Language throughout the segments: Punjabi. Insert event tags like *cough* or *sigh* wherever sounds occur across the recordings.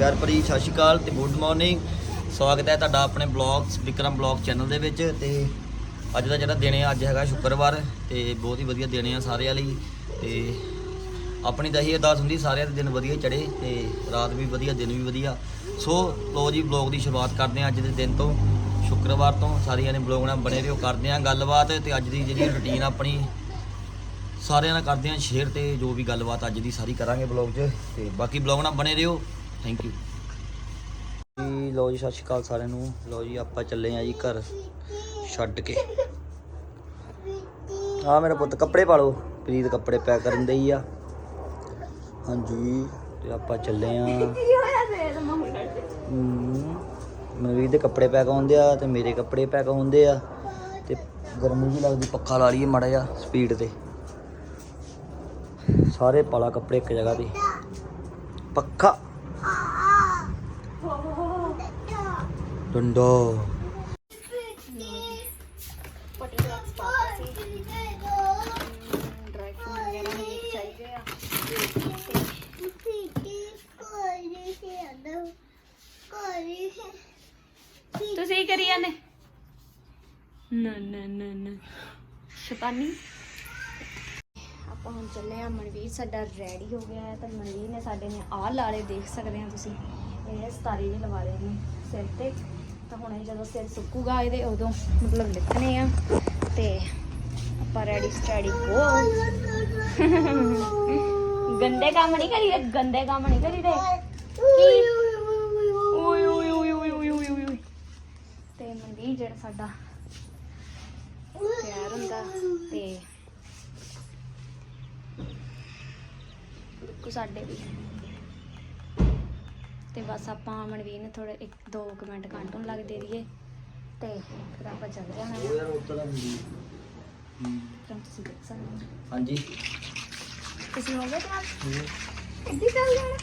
ਪਿਆਰ ਭਰੀ ਸਤਿ ਸ਼੍ਰੀ ਅਕਾਲ ਤੇ ਗੁੱਡ ਮਾਰਨਿੰਗ ਸਵਾਗਤ ਹੈ ਤੁਹਾਡਾ ਆਪਣੇ ਬਲੌਗਸ ਵਿਕਰਮ ਬਲੌਗ ਚੈਨਲ ਦੇ ਵਿੱਚ ਤੇ ਅੱਜ ਦਾ ਜਿਹੜਾ ਦਿਨ ਹੈ, ਅੱਜ ਹੈਗਾ ਸ਼ੁੱਕਰਵਾਰ ਤੇ ਬਹੁਤ ਹੀ ਵਧੀਆ ਦਿਨ ਆ ਸਾਰਿਆਂ ਲਈ ਤੇ ਆਪਣੀ ਤਾਂ ਇਹੀ ਅਰਦਾਸ ਹੁੰਦੀ, ਸਾਰਿਆਂ ਦੇ ਦਿਨ ਵਧੀਆ ਚੜੇ ਤੇ ਰਾਤ ਵੀ ਵਧੀਆ, ਦਿਨ ਵੀ ਵਧੀਆ। ਸੋ ਲੋ ਜੀ ਬਲੌਗ ਦੀ ਸ਼ੁਰੂਆਤ ਕਰਦੇ ਹਾਂ ਅੱਜ ਦੇ ਦਿਨ ਤੋਂ, ਸ਼ੁੱਕਰਵਾਰ ਤੋਂ ਸਾਰਿਆਂ ਨੇ ਬਲੌਗ ਨਾਲ ਬਣੇ ਰਹੋ, ਕਰਦੇ ਹਾਂ ਗੱਲਬਾਤ ਤੇ ਅੱਜ ਦੀ ਜਿਹੜੀ ਰੁਟੀਨ ਆਪਣੀ, ਸਾਰਿਆਂ ਨਾਲ ਕਰਦੇ ਹਾਂ ਸ਼ੇਅਰ ਤੇ ਜੋ ਵੀ ਗੱਲਬਾਤ ਅੱਜ ਦੀ ਸਾਰੀ ਕਰਾਂਗੇ ਬਲੌਗ 'ਚ ਤੇ ਬਾਕੀ ਬਲੌਗ ਨਾਲ ਬਣੇ ਰਹੋ। ਥੈਂਕ ਯੂ ਜੀ ਲੋ ਜੀ ਸਤਿ ਸ਼੍ਰੀ ਅਕਾਲ ਸਾਰਿਆਂ ਨੂੰ। ਲੋ ਜੀ ਆਪਾਂ ਚੱਲੇ ਆ ਜੀ ਘਰ ਛੱਡ ਕੇ। ਆ ਮੇਰਾ ਪੁੱਤ ਕੱਪੜੇ ਪਾ ਲਓ। ਪ੍ਰੀਤ ਕੱਪੜੇ ਪੈਕ ਕਰਨ ਦੇ ਹੀ ਆ। ਹਾਂਜੀ ਤੇ ਆਪਾਂ ਚੱਲੇ ਆ। ਮਨਵੀਰ ਦੇ? ਕੱਪੜੇ ਪੈਕ ਹੁੰਦੇ ਆ ਤੇ ਮੇਰੇ ਕੱਪੜੇ ਪੈਕ ਹੁੰਦੇ ਆ। ਤੇ ਗਰਮੀ ਵੀ ਲੱਗਦੀ ਪੱਖਾ ਲਾ ਲਈਏ ਮਾੜਾ ਜਿਹਾ ਸਪੀਡ ਤੇ। ਸਾਰੇ ਪਾਲਾ ਕੱਪੜੇ ਇੱਕ ਜਗ੍ਹਾ ਤੇ। ਪੱਖਾ। ਡੰਡਾ ਤੁਸੀਂ ਕੀ ਕਰੀ ਜਾਂਦੇ? ਨਾ ਨਾ ਨਾ ਨਾ। ਸ਼ੈਤਾਨੀ। ਆਪਾਂ ਹੁਣ ਚੱਲੇ ਆ ਮਨਵੀਰ ਸਾਡਾ ਰੈਡੀ ਹੋ ਗਿਆ ਹੈ, ਤਾਂ ਮਨਵੀਰ ਨੇ ਸਾਡੇ ਨੇ ਆਹ ਲਾਲੇ ਦੇਖ ਸਕਦੇ ਆ ਤੁਸੀਂ। ਇਹ ਸਤਾਰੇ ਜਿਹੇ ਲਵਾ ਲਏ ਨੇ ਸਿਰ ਤੇ। ਤਾਂ ਹੁਣ ਜਦੋਂ ਸਿਰ ਸੁੱਕੂਗਾ, ਇਹਦੇ ਉਦੋਂ ਮਤਲਬ ਲਿਖਣੇ ਆ। ਤੇ ਆਪਾਂ ਰੈਡੀ ਸਟੈਡੀ ਗੋ ਗੰਦੇ ਕੰਮ ਨਹੀਂ ਕਰੀਦੇ, ਗੰਦੇ ਕੰਮ ਨਹੀਂ ਕਰੀਦੇ। ਤੇ ਜਿਹੜਾ ਸਾਡਾ ਪਿਆਰ ਹੁੰਦਾ, ਤੇ ਸਾਡੇ ਵੀ। ਤੇ ਬਸ ਆਪਾਂ ਮਨਵੀਰ ਨੇ ਥੋੜੇ 1 2 ਮਿੰਟ ਘੰਟ ਲੱਗ ਦੇ ਦਈਏ ਤੇ ਫਿਰ ਆਪਾਂ ਚੱਲ ਜਾਣਾ ਉਹ ਯਾਰ ਉੱਤਰ ਹੁੰਦੀ ਫਿਰ ਤੁਸੀਂ ਦੇਖ ਸਕਦੇ ਹੋ ਹਾਂਜੀ। ਤੁਸੀਂ ਹੋ ਗਏ ਤਿਆਰ? ਇੱਦੀ ਚੱਲ ਜਾਣਾ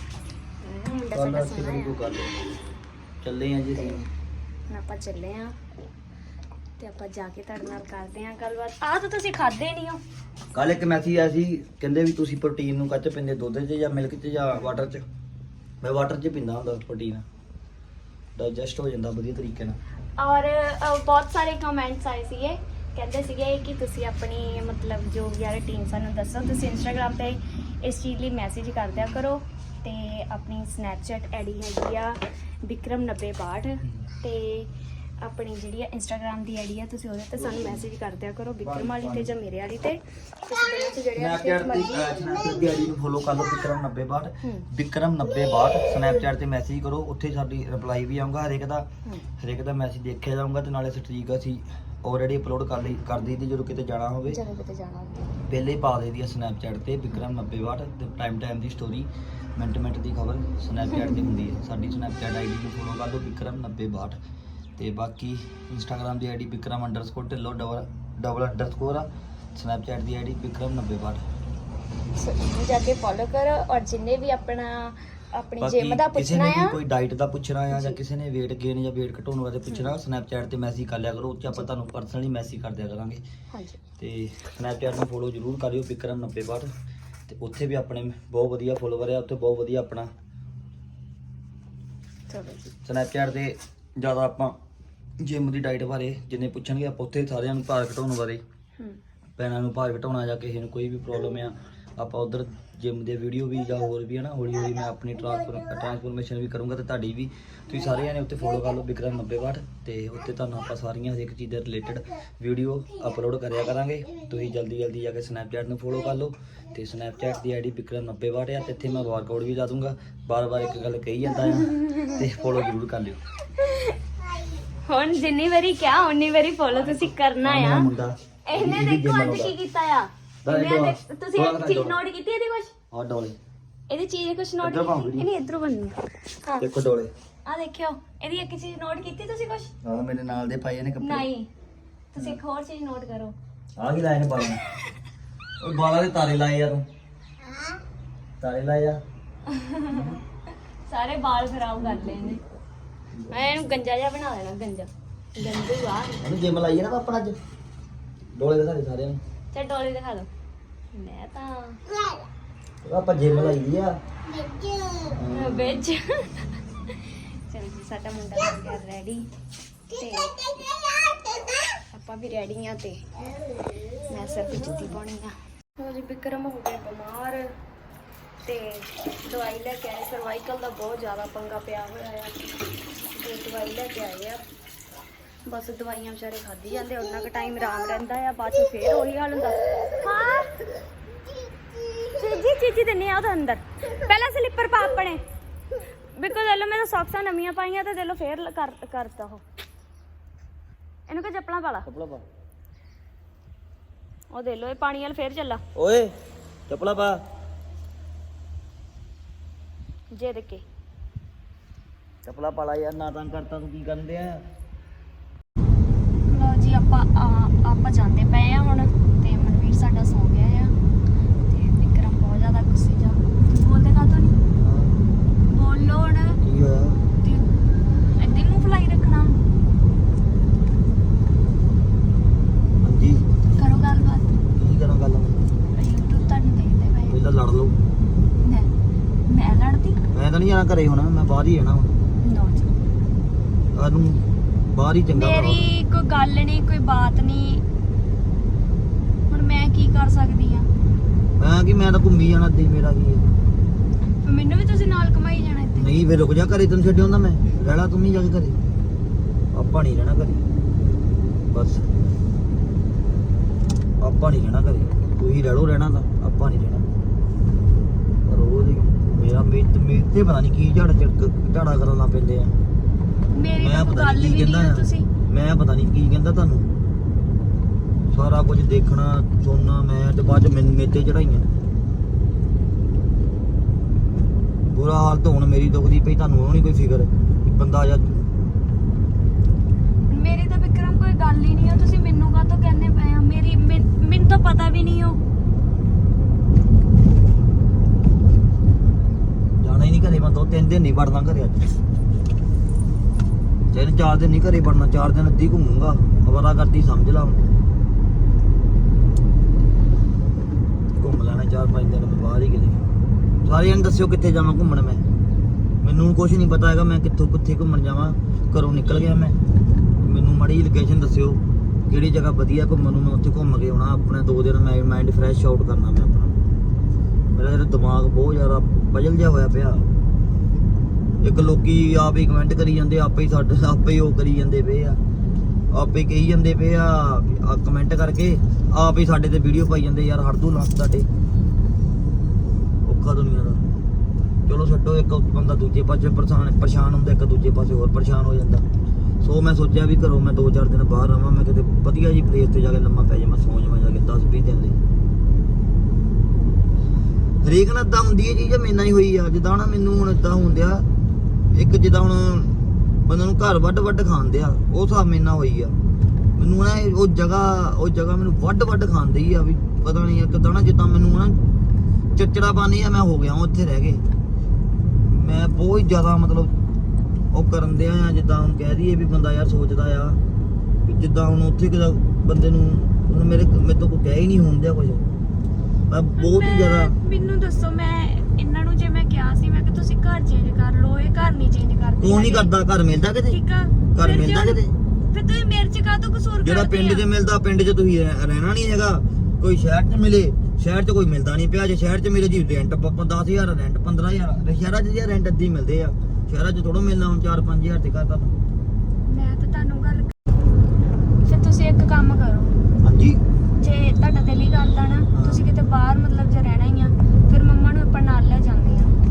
ਇਹ ਮੁੰਡਾ ਕੱਲ ਸਾਡਾ ਅਸੀਂ ਬੜੀ ਗੱਲ ਚੱਲੇ ਆ ਜੀ ਅਸੀਂ। ਹੁਣ ਆਪਾਂ ਚੱਲੇ ਆ ਤੇ ਆਪਾਂ ਜਾ ਕੇ ਤੁਹਾਡੇ ਨਾਲ ਕਰਦੇ ਆ ਗੱਲਬਾਤ। ਆਹ ਤਾਂ ਤੁਸੀਂ ਖਾਦੇ ਨਹੀਂ ਹੋ। ਕੱਲ ਇੱਕ ਮੈਸੇਜ ਆਇਆ ਸੀ ਕਹਿੰਦੇ ਵੀ ਤੁਸੀਂ ਪ੍ਰੋਟੀਨ ਨੂੰ ਕੱਚ ਪਿੰਦੇ ਦੁੱਧ 'ਚ ਜਾਂ ਮਿਲਕ 'ਚ ਜਾਂ ਵਾਟਰ 'ਚ। ਮੈਂ ਵਾਟਰ 'ਚ ਪਿੰਦਾ ਹੁੰਦਾ ਪ੍ਰੋਟੀਨ ਡਾਈਜੈਸਟ ਹੋ ਜਾਂਦਾ ਵਧੀਆ ਤਰੀਕੇ ਨਾਲ। ਔਰ ਅ, ਬਹੁਤ ਸਾਰੇ ਕਮੈਂਟਸ ਆਏ ਸੀਗੇ। ਕਹਿੰਦੇ ਸੀਗੇ ਕਿ ਤੁਸੀਂ ਆਪਣੀ ਮਤਲਬ ਜੋ ਵੀ ਆ ਰੁਟੀਨ ਸਾਨੂੰ ਦੱਸੋ ਤੁਸੀਂ ਇੰਸਟਾਗ੍ਰam ਤੇ ਇਸ ਚੀਜ਼ ਲਈ ਮੈਸੇਜ ਕਰ ਦਿਆ ਕਰੋ ਤੇ ਆਪਣੀ ਸਨੈਪਚੈਟ ਆਈਡੀ ਹੈਗੀ ਆ ਵਿਕਰਮ9062 ਤੇ ਆਪਣੀ ਜਿਹੜੀ ਆ ਇੰਸਟਾਗ੍ਰam ਦੀ ਆਈਡੀ ਆ ਤੁਸੀਂ ਉਹਦੇ ਤੇ ਸਾਨੂੰ ਮੈਸੇਜ ਕਰ ਦਿਆ ਕਰੋ ਵਿਕਰਮ ਵਾਲੀ ਤੇ ਜਾਂ ਮੇਰੇ ਵਾਲੀ ਤੇ। ਤੁਸੀਂ ਦੋਨਾਂ ਚ ਜਿਹੜੇ ਆ ਸਨੈਪਚੈਟ ਮਰਜ਼ੀ ਦੀ ਸਨੈਪਚੈਟ ਦੀ ਆਈਡੀ ਨੂੰ ਫੋਲੋ ਕਰ ਲਓ ਵਿਕਰਮ 9062 ਹੂੰ। ਵਿਕਰਮ 9062 ਸਨੈਪਚੈਟ ਤੇ ਮੈਸੇਜ ਕਰੋ ਉੱਥੇ ਸਾਡੀ ਰਿਪਲਾਈ ਵੀ ਆਊਗਾ ਹਰੇਕ ਦਾ। ਹੂੰ। ਹਰੇਕ ਦਾ ਮੈਸੇਜ ਦੇਖਿਆ ਜਾਊਗਾ ਤੇ ਨਾਲੇ ਸਟ੍ਰੀਕ ਅਸੀਂ ਆਲਰੇਡੀ ਅਪਲੋਡ ਕਰ ਲਈ ਕਰ ਦਿੱਤੀ ਜਦੋਂ ਕਿਤੇ ਜਾਣਾ ਹੋਵੇ। ਜਦੋਂ ਕਿਤੇ ਜਾਣਾ ਹੋਵੇ। ਪਹਿਲੇ ਹੀ ਪਾ ਦੇਦੀ ਆ ਸਨੈਪਚੈਟ ਤੇ ਵਿਕਰਮ 9062 ਤੇ ਟਾਈਮ ਟਾਈਮ ਦੀ ਸਟੋਰੀ ਮਿੰਟ ਮਿੰਟ ਦੀ ਖਬਰ ਸਨੈਪਚੈਟ ਤੇ ਹੁੰਦੀ ਹੈ ਸਾਡੀ ਸਨੈਪਚੈਟ ਆਈਡੀ ਨੂੰ ਫੋਲੋ ਕਰ ਲਓ ਵਿਕਰਮ 9062 ਤੇ ਬਾਕੀ ਇੰਸਟਾਗ੍ਰam ਦੀ ID Vikram underscore Dhillon double double underscore ਆ ਸਨੈਪਚੈਟ ਦੀ ਆਈਡੀ ਵਿਕਰਮ 9062 ਸੋ ਇਹਨੂੰ ਜਾ ਕੇ ਫੋਲੋ ਕਰੋ ਔਰ ਜਿੰਨੇ ਵੀ ਆਪਣਾ ਆਪਣੀ ਜਿਮ ਦਾ ਕਿਸੇ ਪੁੱਛਣਾ ਨੇ ਵੀ ਆ। ਕੋਈ ਡਾਈਟ ਦਾ ਪੁੱਛਣਾ ਆ ਜਾਂ। ਕਿਸੇ ਨੇ weight gain ਜਾਂ weight ਘਟਾਉਣ ਬਾਰੇ ਪੁੱਛਣਾ ਸਨੈਪਚੈਟ ਤੇ ਮੈਸੇਜ ਕਰ ਲਿਆ ਕਰੋ ਉੱਚ ਆਪਾਂ ਤੁਹਾਨੂੰ ਪਰਸਨਲੀ ਮੈਸੇਜ ਕਰ ਦਿਆ ਕਰਾਂਗੇ। ਹਾਂਜੀ। ਤੇ ਸਨੈਪਚੈਟ ਨੂੰ ਫੋਲੋ ਜ਼ਰੂਰ ਕਰਿਓ ਵਿਕਰਮ 9062 ਤੇ ਉੱਥੇ ਵੀ ਆਪਣੇ ਬਹੁਤ ਵਧੀਆ ਫੋਲੋਵਰ ਆ ਉੱਥੇ ਬਹੁਤ ਵਧੀਆ ਆਪਣਾ ਚਲੋ ਜੀ। ਸਨੈਪਚੈਟ ਤੇ ਜ਼ਿਆਦਾ ਆਪਾਂ ਜਿਮ ਦੀ ਡਾਈਟ ਬਾਰੇ ਜਿੰਨੇ ਪੁੱਛਣਗੇ ਆਪਾਂ ਉੱਥੇ ਸਾਰਿਆਂ ਨੂੰ ਭਾਰ ਘਟਾਉਣ ਬਾਰੇ। ਹੂੰ। ਪੈਣਾ ਨੂੰ ਭਾਰ ਘਟਾਉਣਾ ਜਾਂ ਕਿਸੇ ਨੂੰ ਕੋਈ ਵੀ ਪ੍ਰੋਬਲਮ ਆ ਆਪਾਂ ਉਧਰ ਜਿਮ ਦੇ ਵੀਡੀਓ ਵੀ ਜਾਂ ਹੋਰ ਵੀ ਹੈ ਨਾ ਹੌਲੀ ਹੌਲੀ ਮੈਂ ਆਪਣੀ ਟ੍ਰਾਂਸਫਰ ਟ੍ਰਾਂਸਫਰਮੇਸ਼ਨ ਵੀ ਕਰੂੰਗਾ ਤੇ ਤੁਹਾਡੀ ਵੀ ਤੁਸੀਂ ਸਾਰੇ ਜਣੇ ਉੱਤੇ ਫੋਲੋ ਕਰ ਲਓ ਵਿਕਰਮ 90 ਵਾਟ ਤੇ ਉੱਤੇ ਤੁਹਾਨੂੰ ਆਪਾਂ ਸਾਰੀਆਂ ਇੱਕ ਚੀਜ਼ ਦੇ ਰਿਲੇਟਡ ਵੀਡੀਓ ਅਪਲੋਡ ਕਰਿਆ ਕਰਾਂਗੇ। ਤੁਸੀਂ ਜਲਦੀ ਜਲਦੀ ਜਾ ਕੇ ਸਨੈਪਚੈਟ ਨੂੰ ਫੋਲੋ ਕਰ ਲਓ ਤੇ ਸਨੈਪਚੈਟ ਦੀ ਆਈਡੀ ਵਿਕਰਮ 90 ਵਾਟ ਆ ਤੇ ਇੱਥੇ ਮੈਂ ਵਾਰਕਆਊਟ ਵੀ ਲਾ ਦੂੰਗਾ। ਬਾਰ-ਬਾਰ ਇੱਕ ਗੱਲ ਕਹੀ ਜਾਂਦਾ ਆ ਤੇ ਫੋਲੋ ਜ਼ਰੂਰ ਕਰ ਲਿਓ। ਹੁਣ ਜਿੰਨੀ ਵਾਰੀ ਕਿਹਾ ਉਨੀ ਵਾਰੀ ਫੋਲੋ ਤੁਸੀਂ ਕਰਨਾ ਆ। ਮੁੰਡਾ। ਇਹਨੇ ਦੇਖੋ ਅੱਜ। ਕੀ ਕੀਤਾ ਆ। ਇਹਨੇ ਦੇਖੋ, ਤੁਸੀਂ ਦਿਖਾ ਚੀਜ਼। ਨੋਟ ਕੀਤੀ ਇਹਦੀ ਕੁਝ ਆਹ ਡੋਲੇ ਇਹਦੀ ਚੀਜ਼ ਕੁਝ ਨੋਟ ਇੱਧਰ ਕੀਤੀ? ਵੀਡੀਓ। ਇਹਨੇ ਇਧਰੋਂ ਬੰਨੀ ਹਾਂ। ਦੇਖੋ ਡੋਲੇ ਆ ਦੇਖਿਓ ਇਹਦੀ ਇੱਕ ਚੀਜ਼ ਨੋਟ ਕੀਤੀ ਤੁਸੀਂ ਕੁਝ ਆਹ ਮੇਰੇ ਨਾਲ ਦੇ ਪਾਏ ਨੇ ਕੱਪੜੇ। ਨਹੀਂ। ਤੁਸੀਂ ਇੱਕ ਹੋਰ ਚੀਜ਼ ਨੋਟ ਕਰੋ। ਆ ਕੀ ਲਾਏ ਨੇ ਬਾਲਾਂ। ਉਹ ਬਾਲਾਂ ਦੇ ਤਾਰੇ ਲਾਏ ਆ ਤੂੰ। ਤਾਰੇ ਲਾਏ ਆ। ਸਾਰੇ ਵਾਲ ਖਰਾਬ ਕਰ ਲਏ ਇਹਨੇ। ਮੈਂ ਇਹਨੂੰ ਗੰਜਾ ਜਿਹਾ ਬਣਾ ਦੇਣਾ ਗੰਜਾ। ਗੰਜੂ ਆ। ਉਹਨੂੰ ਜਿਮ ਲਾਈਏ ਨਾ ਪਾਪਾ ਅੱਜ। ਡੋਲੇ ਦਿਖਾ ਦੇ ਸਾਰਿਆਂ ਨੂੰ। ਚੱਲ ਡੋਲੀ ਦਿਖਾ ਦੋ। ਮੈਂ ਤਾਂ ਆਪਾਂ ਜਿਮ ਲਾਈ ਦੀ ਆ। ਵਿੱਚ। ਚਲੋ ਜੀ ਸਾਡਾ ਮੁੰਡਾ ਹੋ ਗਿਆ ਰੈਡੀ ਤੇ ਆਪਾਂ ਵੀ ਰੈਡੀ ਆ ਤੇ ਮੈਂ ਸਿਰ ਤੇ ਜੁੱਤੀ ਪਾਉਣੀ ਆ। ਲੋ ਜੀ ਵਿਕਰਮ ਹੋ ਗਿਆ ਬਿਮਾਰ। ਤੇ ਦਵਾਈ ਲੈ ਕੇ ਆਏ। ਸਰਵਾਈਕਲ ਦਾ ਬਹੁਤ ਜ਼ਿਆਦਾ ਪੰਗਾ ਪਿਆ ਹੋਇਆ ਆ। ਤੇ ਦਵਾਈ ਲੈ ਕੇ ਆਏ ਆ। ਬਸ ਦਵਾਈਆਂ ਵਿਚਾਰੇ ਖਾਧੀ ਜਾਂਦੇ ਉਹਨਾਂ ਕੁ ਟਾਈਮ ਆਰਾਮ ਰਹਿੰਦਾ ਆ ਬਾਅਦ ਚ ਫੇਰ ਉਹੀ ਹਾਲ ਹੁੰਦਾ। ਹਾਂ। ਚੀਜੀ ਚੀਜੀ ਨਹੀਂ ਆ ਉਹਦੇ ਅੰਦਰ। ਪਹਿਲਾਂ ਸਲਿੱਪਰ ਪਾ ਆਪਣੇ। ਬਿਕੋ ਦੇ ਲੋ ਮੈਂ ਸੌਕਸਾਂ ਨਵੀਆਂ ਪਾਈਆਂ ਤੇ ਦੇ ਲੋ ਫੇਰ ਕਰ ਕਰਤਾ ਉਹ। ਇਹਨੂੰ ਕਿ ਚੱਪਲਾਂ ਪਾ ਲਾ। ਚੱਪਲਾ ਪਾ। ਉਹ ਦੇ ਲੋ ਇਹ ਪਾਣੀ ਵਾਲ ਫੇਰ ਚੱਲਾ। ਓਏ ਚੱਪਲਾ ਪਾ। ਜੇ ਦੇ ਕੇ। ਚੱਪਲਾ ਪਾ ਲਾ ਯਾਰ ਨਾ ਤੰਗ ਕਰਤਾ ਤੂੰ ਕੀ ਕਰਨ ਦਿਆ ਲੋ ਜੀ ਆਪਾਂ ਆ- ਆਪਾਂ ਜਾਂਦੇ ਪਏ ਆ ਹੁਣ ਤੇ ਮਨਵੀਰ ਸਾਡਾ ਸੌ ਗਿਆ ਆ। ਤੇ ਵਿਕਰਮ ਬਹੁਤ ਜ਼ਿਆਦਾ ਗੁੱਸੇ ਜਾ ਬੋਲਦੇ ਕਾ ਨਹੀਂ ਬੋਲੋ ਹੁਣ। ਕੀ ਹੋਇਆ? ਤੇ ਏਦਾਂ ਹੀ ਮੂੰਹ ਫਲਾਈ ਰੱਖਣਾ। ਹਾਂਜੀ। ਕਰੋ ਗੱਲਬਾਤ। ਕੀ ਕਰਾਂ ਗੱਲ? YouTube ਤੁਹਾਨੂੰ ਦੇਖਦੇ ਪਏ ਪਹਿਲਾਂ ਲੜ ਲਓ। ਮੈਂ ਮੈਂ ਲੜਦੀ। ਮੈਂ ਤਾਂ ਨਹੀਂ ਜਾਣਾ ਘਰੇ ਹੁਣ ਮੈਂ ਬਾਹਰ ਹੀ ਜਾਣਾ ਹੁਣ ਨੋ ਜੀ ਆਨੂੰ ਬਾਹਰ ਹੀ ਚੰਗਾ ਵਾ। ਮੇਰੀ ਕੋਈ ਗੱਲ ਨਹੀਂ ਕੋਈ ਬਾਤ ਨਹੀਂ। ਹੁਣ ਮੈਂ ਕੀ ਕਰ ਸਕਦੀ ਆ? ਮੈਂ ਕਿ ਮੈਂ ਤਾਂ ਘੁੰਮੀ ਜਾਣਾ ਤੇ ਮੇਰਾ ਕੀ ਹੈ? ਫਿਰ ਮੈਨੂੰ ਵੀ ਤੁਸੀਂ ਨਾਲ ਕਮਾਈ ਜਾਣਾ ਇੱਥੇ? ਨਹੀਂ ਵੇ ਰੁਕ ਜਾ ਘਰੇ ਤੈਨੂੰ ਛੱਡਿਆ ਹੁੰਦਾ ਮੈਂ। ਰਹਿਣਾ ਤੂੰ ਨਹੀਂ ਜਾ ਕੇ ਘਰੇ। ਆਪਾਂ ਨਹੀਂ ਰਹਿਣਾ ਘਰੇ। ਬਸ। ਆਪਾਂ ਨਹੀਂ ਰਹਿਣਾ ਘਰੇ। ਤੁਸੀਂ ਰਹਿ ਲਓ ਰਹਿਣਾ ਤਾਂ। ਆਪਾਂ ਨਹੀਂ ਰਹਿਣਾ। ਰੋਜ਼ ਹੀ ਮੇਰਾ ਮੇਤ ਮੇਤੇ ਪਤਾ ਨਹੀਂ ਕੀ ਝੜ ਝੜਕ ਝਾੜਾ ਕਰਨ ਲੱਗ ਪੈਂਦੇ ਆ। ਮੇਰੀ ਮੈਂ ਤਾਂ ਕੋਈ ਪਤਾ ਗੱਲ ਨਹੀਂ ਵੀ ਨਹੀਂ ਕਹਿੰਦਾ। ਤੁਸੀਂ। ਮੈਂ ਪਤਾ ਨਹੀਂ ਕੀ ਕਹਿੰਦਾ ਤੁਹਾਨੂੰ। ਸਾਰਾ ਕੁਝ ਦੇਖਣਾ ਸੁਣਨਾ ਮੈਂ ਤੇ ਬਾਅਦ ਚ ਮੈਨੂੰ ਮੇਤੇ ਚੜਾਈਆਂ। ਬੁਰਾ ਹਾਲ ਤਾਂ ਹੁਣ ਮੇਰੀ ਦੁਖਦੀ ਪਈ ਤੁਹਾਨੂੰ ਉਹ ਨਹੀਂ ਕੋਈ ਫਿਕਰ ਕਿ ਬੰਦਾ ਜਾਂ ਮੇਰੀ ਤਾਂ ਵਿਕਰਮ ਕੋਈ ਗੱਲ ਹੀ ਨਹੀਂ ਆ। ਤੁਸੀਂ ਮੈਨੂੰ ਕਾਹਤੋਂ ਕਹਿੰਦੇ ਪਏ ਆ? ਮੇਰੀ ਮੈਨ- ਮੈਨੂੰ ਤਾਂ ਪਤਾ ਵੀ ਨਹੀਂ ਉਹ। ਜਾਣਾ ਹੀ ਨਹੀਂ ਘਰੇ ਮੈਂ ਦੋ ਤਿੰਨ ਦਿਨ ਨਹੀਂ ਵੜਨਾ ਘਰੇ ਅੱਜ। ਤਿੰਨ ਚਾਰ ਦਿਨ ਨਹੀਂ ਘਰੇ ਵੜਨਾ ਚਾਰ ਦਿਨ ਅੱਧੀ ਘੁੰਮੂੰਗਾ। ਅਵਾਰਾ ਕਰਦੀ ਸਮਝ ਲਾ ਘੁੰਮ ਲੈਣਾ ਚਾਰ ਪੰਜ ਦਿਨ, ਮੈਂ ਬਾਹਰ ਹੀ ਕਿਤੇ। ਸਾਰਿਆਂ ਨੂੰ ਦੱਸਿਓ ਕਿੱਥੇ ਜਾਵਾਂ ਘੁੰਮਣ ਮੈਂ। ਮੈਨੂੰ ਕੁਝ ਨਹੀਂ ਪਤਾ ਹੈਗਾ ਮੈਂ ਕਿੱਥੋਂ ਕਿੱਥੇ ਘੁੰਮਣ ਜਾਵਾਂ, ਘਰੋਂ ਨਿਕਲ ਗਿਆ ਮੈਂ। ਮੈਨੂੰ ਮੜੀ ਲੋਕੇਸ਼ਨ ਦੱਸਿਓ, ਕਿਹੜੀ ਜਗ੍ਹਾ ਵਧੀਆ ਘੁੰਮਣ ਨੂੰ, ਮੈਂ ਉੱਥੇ ਘੁੰਮ ਕੇ ਆਉਣਾ, ਆਪਣੇ ਦੋ ਦਿਨ ਮੈਂ ਮਾਈਂਡ ਫਰੈਸ਼ ਆਊਟ ਕਰਨਾ ਮੈਂ ਆਪਣਾ। ਮੇਰਾ ਜਿਹੜਾ ਦਿਮਾਗ ਬਹੁਤ ਜ਼ਿਆਦਾ ਪਜਲ ਜਿਹਾ ਹੋਇਆ ਪਿਆ। ਇੱਕ ਲੋਕੀ ਆਪ ਹੀ ਕਮੈਂਟ ਕਰੀ ਜਾਂਦੇ, ਆਪੇ ਹੀ ਸਾਡੇ, ਆਪੇ ਉਹ ਕਰੀ ਜਾਂਦੇ ਪਏ ਆ। ਆਪੇ ਕਹੀ ਜਾਂਦੇ ਪਏ ਆ ਕਮੈਂਟ ਕਰਕੇ ਆਪ ਹੀ ਸਾਡੇ ਤੇ ਵੀਡੀਓ ਪਾਈ ਜਾਂਦੇ ਯਾਰ ਹੜ ਦੂ ਲੱਤ ਤੁਹਾਡੇ ਔਖਾ ਦੁਨੀਆ ਦਾ। ਚਲੋ ਛੱਡੋ ਇੱਕ ਬੰਦਾ ਦੂਜੇ ਪਾਸੇ ਪਰੇਸ਼ਾਨ ਪਰੇਸ਼ਾਨ ਹੁੰਦਾ, ਇੱਕ ਦੂਜੇ ਪਾਸੇ ਹੋਰ ਪਰੇਸ਼ਾਨ ਹੋ ਜਾਂਦਾ। ਸੋ ਮੈਂ ਸੋਚਿਆ ਵੀ ਘਰੋਂ ਮੈਂ 2-4 ਦਿਨ ਬਾਹਰ ਰਵਾਂ ਮੈਂ ਕਿਤੇ ਵਧੀਆ ਜੀ ਪਲੇਸ ਤੇ ਜਾ ਕੇ ਲੰਮਾ ਪੈ ਜਾਵਾਂ, ਸੌਂ ਜਾਵਾਂ ਜਾ ਕੇ 10-20 ਦਿਨ ਲਈ। ਹਰੇਕ ਨਾਲ ਇਦਾਂ ਹੁੰਦੀ ਹੈ ਚੀਜ਼ ਮੇਰੇ ਨਾਲ ਹੀ ਹੋਈ ਆ, ਜਿੱਦਾਂ ਨਾ ਮੈਨੂੰ ਹੁਣ ਇਦਾਂ ਹੁੰਦਿਆ ਇੱਕ ਜਿੱਦਾਂ ਹੁਣ ਬੰਦੇ ਨੂੰ ਘਰ ਵੱਡ ਵੱਡ ਖਾਂਦੇ ਆ ਉਹ ਹਿਸਾਬ ਮੇਰੇ ਨਾਲ ਹੋਈ ਆ। ਮੈਨੂੰ ਨਾ ਇਹ ਉਹ ਜਗ੍ਹਾ ਉਹ ਜਗ੍ਹਾ ਮੈਨੂੰ ਵੱਡ ਵੱਡ ਖਾਂਦੀ ਆ ਵੀ ਪਤਾ ਨਹੀਂ ਕਿਦਾਂ ਨਾ ਜਿੱਦਾਂ ਮੈਨੂੰ ਨਾ ਚਿੜਚਿੜਾ ਪਾਣੀ ਆ ਮੈਂ ਹੋ ਗਿਆ ਉੱਥੇ ਰਹਿ ਕੇ ਮੈਂ ਬਹੁਤ ਜ਼ਿਆਦਾ ਮਤਲਬ ਉਹ ਕਰਨ ਦਿਆ ਆ ਜਿੱਦਾਂ ਹੁਣ ਕਹਿ ਦਈਏ ਵੀ ਬੰਦਾ ਯਾਰ ਸੋਚਦਾ ਆ ਵੀ ਜਿੱਦਾਂ ਹੁਣ ਉੱਥੇ ਕਿਦਾ ਬੰਦੇ ਨੂੰ ਹੁਣ ਮੇਰੇ ਮੇਰੇ ਤੋਂ ਕੋਈ ਕਹਿ ਹੀ ਨਹੀਂ ਹੁੰਦਿਆ ਕੁਝ ਮੈਂ ਬਹੁਤ ਹੀ ਜ਼ਿਆਦਾ ਮੈਨੂੰ ਦੱਸੋ ਮੈਂ ਇਹਨਾਂ ਨੂੰ ਜੇ ਮੈਂ ਕਿਹਾ ਸੀ ਮੈਂ ਕਿ ਤੁਸੀਂ ਘਰ ਚੇਂਜ ਕਰ ਲਓ ਇਹ ਘਰ ਨਹੀਂ ਚੇਂਜ ਕਰਦੇ ਤੂੰ ਨਹੀਂ ਹੈਗੇ। ਕਰਦਾ ਘਰ ਮਿਲਦਾ ਕਿਤੇ? ਠੀਕ ਆ ਘਰ ਫਿਰ ਮਿਲਦਾ ਜੇ- ਕਿਤੇ? ਫਿਰ ਤੁਸੀਂ ਮੇਰੇ ਚ ਕਾਹਤੋਂ ਕਸੂਰ ਜਿਹੜਾ ਕਰਦੇ ਪਿੰਡ ਆ? 'ਚ ਮਿਲਦਾ ਪਿੰਡ 'ਚ ਤੁਸੀਂ ਰਹਿ- ਰਹਿਣਾ ਨਹੀਂ ਹੈਗਾ। ਕੋਈ ਸ਼ਹਿਰ 'ਚ ਮਿਲੇ ਸ਼ਹਿਰ 'ਚ ਕੋਈ ਮਿਲਦਾ ਨਹੀਂ ਪਿਆ। ਜੇ ਸ਼ਹਿਰ 'ਚ ਮਿਲੇ ਜੀ ਰੈਂਟ 10000 ਰੈਂਟ 15000 ਸ਼ਹਿਰਾਂ 'ਚ ਜੀ ਰੈਂਟ ਅੱਧੀ ਮਿਲਦੇ ਆ। ਸ਼ਹਿਰਾਂ 'ਚ ਥੋੜਾ ਮਿਲਣਾ ਹੁਣ 4-5000 ਤੇ ਤੁਹਾਨੂੰ ਮੈਂ ਤਾਂ ਤੁਹਾਨੂੰ ਗੱਲ ਫਿਰ ਤੁਸੀਂ ਇੱਕ ਕੰਮ ਕਰੋ। ਹਾਂਜੀ। ਜੇ ਤੁਹਾਡਾ ਦਿਲ ਹੀ ਕਰਦਾ ਨਾ ਤੁਸੀਂ ਕਿਤੇ ਬਾਹਰ ਮਤਲਬ ਜੇ ਰਹਿਣਾ ਹੀ ਆ ਫਿਰ ਮੰਮਾ ਨੂੰ ਆਪਾਂ ਨਾਲ ਲੈ ਜਾਂਦੇ